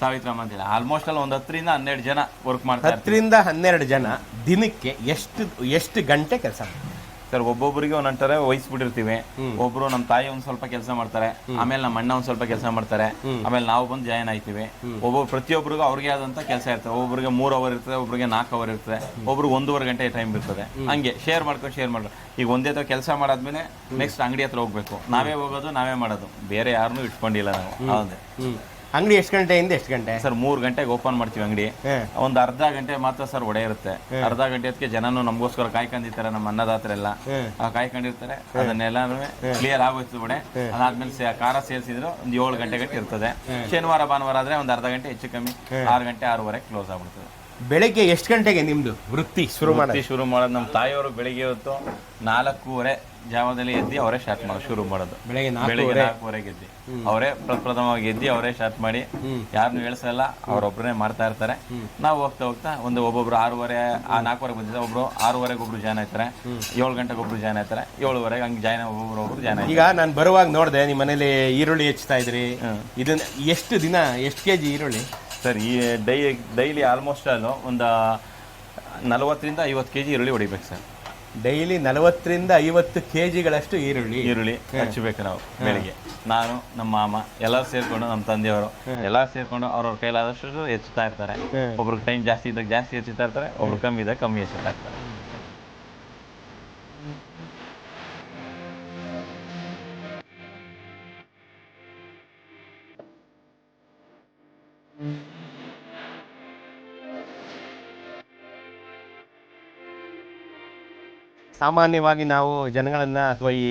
ಸಾವಿತ್ರಮ್ಮ ಅಂತ ಹೇಳಿ. ಆಲ್ಮೋಸ್ಟ್ ಅಲ್ಲಿ ಒಂದ್ ಹತ್ತರಿಂದ ಹನ್ನೆರಡು ಜನ ವರ್ಕ್ ಮಾಡ್ತಾರೆ ಹತ್ತರಿಂದ ಹನ್ನೆರಡು ಜನ ದಿನಕ್ಕೆ ಎಷ್ಟು ಎಷ್ಟು ಗಂಟೆ ಕೆಲಸ? ಸರ್ ಒಬ್ಬೊಬ್ಬರಿಗೆ ಒಂದೊಂಥರ ವಹಿಸ್ಬಿಟ್ಟಿರ್ತೀವಿ. ಒಬ್ರು ನಮ್ಮ ತಾಯಿ ಒಂದ್ ಸ್ವಲ್ಪ ಕೆಲಸ ಮಾಡ್ತಾರೆ ಆಮೇಲೆ ನಮ್ಮ ಅಣ್ಣ ಒಂದ್ ಸ್ವಲ್ಪ ಕೆಲಸ ಮಾಡ್ತಾರೆ ಆಮೇಲೆ ನಾವು ಬಂದು ಜಾಯಿನ್ ಆಯ್ತೀವಿ. ಒಬ್ಬೊಬ್ರು ಪ್ರತಿಯೊಬ್ಬರಿಗೂ ಅವ್ರಿಗೆ ಆದಂತ ಕೆಲಸ ಇರ್ತದೆ. ಒಬ್ಬರಿಗೆ ಮೂರ್ ಅವರ್ ಇರ್ತದೆ ಒಬ್ಬರಿಗೆ ನಾಲ್ಕು ಅವರ್ ಇರ್ತದೆ. ಒಬ್ರಿಗೆ ಒಂದೂವರೆ ಗಂಟೆ ಟೈಮ್ ಇರ್ತದೆ. ಹಂಗೆ ಶೇರ್ ಮಾಡ್ಕೊಂಡು ಶೇರ್ ಮಾಡ್ಕೊಂಡು ಈಗ ಒಂದೇ ತರ ಕೆಲಸ ಮಾಡಾದ್ಮೇಲೆ ನೆಕ್ಸ್ಟ್ ಅಂಗಡಿ ಹತ್ರ ಹೋಗ್ಬೇಕು. ನಾವೇ ಹೋಗೋದು ನಾವೇ ಮಾಡೋದು. ಬೇರೆ ಯಾರನ್ನೂ ಇಟ್ಕೊಂಡಿಲ್ಲ ನಾವು. ಹೌದು. ಹ್ಮ್. ಅಂಗಡಿ ಎಷ್ಟು ಗಂಟೆಯಿಂದ ಎಷ್ಟು ಗಂಟೆ? ಸರ್ ಮೂರು ಗಂಟೆಗೆ ಓಪನ್ ಮಾಡ್ತೀವಿ ಅಂಗಡಿ. ಒಂದು ಅರ್ಧ ಗಂಟೆ ಮಾತ್ರ ಸರ್ ಒಡೆ ಇರುತ್ತೆ. ಅರ್ಧ ಗಂಟೆ ಅದಕ್ಕೆ ಜನನು ನಮಗೋಸ್ಕರ ಕಾಯ್ಕೊಂಡಿರ್ತಾರೆ ನಮ್ಮ ಅನ್ನದಾತರೆಲ್ಲ ಕಾಯ್ಕೊಂಡಿರ್ತಾರೆ ಅದನ್ನೆಲ್ಲಾನು ಕ್ಲಿಯರ್ ಆಗೋಯ್ತು ಒಡೆ. ಅದಾದ್ಮೇಲೆ ಖಾರ ಸೇರಿಸಿದ್ರು ಒಂದು ಏಳು ಗಂಟೆ ಗಂಟೆ ಇರ್ತದೆ ಶನಿವಾರ ಭಾನುವಾರ ಆದ್ರೆ ಒಂದು ಅರ್ಧ ಗಂಟೆ ಹೆಚ್ಚು ಕಮ್ಮಿ. ಆರು ಗಂಟೆ ಆರೂವರೆ ಕ್ಲೋಸ್ ಆಗ್ಬಿಡ್ತದೆ. ಬೆಳಿಗ್ಗೆ ಎಷ್ಟು ಗಂಟೆಗೆ ನಿಮ್ದು ವೃತ್ತಿ ಶುರು ಮಾಡಿ ಶುರು ಮಾಡೋದು ನಮ್ಮ ತಾಯಿಯವರು ಬೆಳಿಗ್ಗೆ ಹೊತ್ತು ನಾಲ್ಕೂವರೆ ಜಾವದಲ್ಲಿ ಎದ್ದು ಅವರೇ ಸ್ಟಾರ್ಟ್ ಮಾಡೋದು ಶುರು ಮಾಡೋದು. ಬೆಳಗ್ಗೆ ಬೆಳಿಗ್ಗೆ ನಾಲ್ಕೂವರೆ ನಾಲ್ಕೂವರೆಗೆ ಎದ್ದು. ಅವರೇ ಪ್ರಪ್ರಥಮವಾಗಿ ಎದ್ದು ಅವರೇ ಸ್ಟಾರ್ಟ್ ಮಾಡಿ. ಯಾರನ್ನು ಹೇಳ್ಸಲ್ಲ ಅವ್ರೊಬ್ಬರೇ ಮಾಡ್ತಾ ಇರ್ತಾರೆ. ನಾವು ಹೋಗ್ತಾ ಹೋಗ್ತಾ ಒಂದು ಒಬ್ಬೊಬ್ರು ಆರೂವರೆ ಆ ನಾಲ್ಕುವರೆಗೆ ಬಂದಿದ್ದ ಒಬ್ರು ಆರೂವರೆಗೆ ಒಬ್ರು ಜಾಯ್ನ್ ಆಯ್ತಾರೆ. ಏಳು ಗಂಟೆಗೆ ಒಬ್ರು ಜಾಯ್ನ್ ಆಯ್ತಾರೆ. ಏಳುವರೆಗೆ ಹಂಗೆ ಜಾಯ್ನ್ ಒಬ್ಬೊಬ್ರು ಒಬ್ರು ಜಾಯ್ನ್ ಈಗ ನಾನು ಬರುವಾಗ ನೋಡಿದೆ ನಿಮ್ಮ ಮನೇಲಿ ಈರುಳ್ಳಿ ಹೆಚ್ಚುತ್ತಾ ಇದ್ರಿ? ಇದನ್ನ ಎಷ್ಟು ದಿನ ಎಷ್ಟು ಕೆ ಜಿ ಈರುಳ್ಳಿ? ಸರ್ ಈ ಡೈ ಡೈಲಿ ಆಲ್ಮೋಸ್ಟ್ ಅಲ್ಲೂ ಒಂದು ನಲವತ್ತರಿಂದ ಐವತ್ತು ಕೆ ಜಿ ಈರುಳ್ಳಿ ಹೊಡಿಬೇಕು ಸರ್. ಡೈಲಿ ನಲವತ್ತರಿಂದ ಐವತ್ತು ಕೆ ಜಿಗಳಷ್ಟು ಈರುಳ್ಳಿ. ಈರುಳ್ಳಿ ಹಚ್ಚಬೇಕು ನಾವು ಬೆಳಿಗ್ಗೆ. ನಾನು ನಮ್ಮ ಮಾಮ ಎಲ್ಲರೂ ಸೇರ್ಕೊಂಡು ನಮ್ಮ ತಂದೆಯವರು. ಎಲ್ಲರೂ ಸೇರ್ಕೊಂಡು ಅವ್ರವ್ರ ಕೈಲಾದಷ್ಟು ಹೆಚ್ಚುತ್ತಾ ಇರ್ತಾರೆ. ಒಬ್ರಿಗೆ ಟೈಮ್ ಜಾಸ್ತಿ ಇದ್ದಾಗ ಜಾಸ್ತಿ ಹೆಚ್ಚುತ್ತಾ ಇರ್ತಾರೆ ಒಬ್ರು ಕಮ್ಮಿ ಇದ್ದಾಗ ಕಮ್ಮಿ ಹೆಚ್ಚುತ್ತಾ ಇರ್ತಾರೆ. ಸಾಮಾನ್ಯವಾಗಿ ನಾವು ಜನಗಳನ್ನ ಅಥವಾ ಈ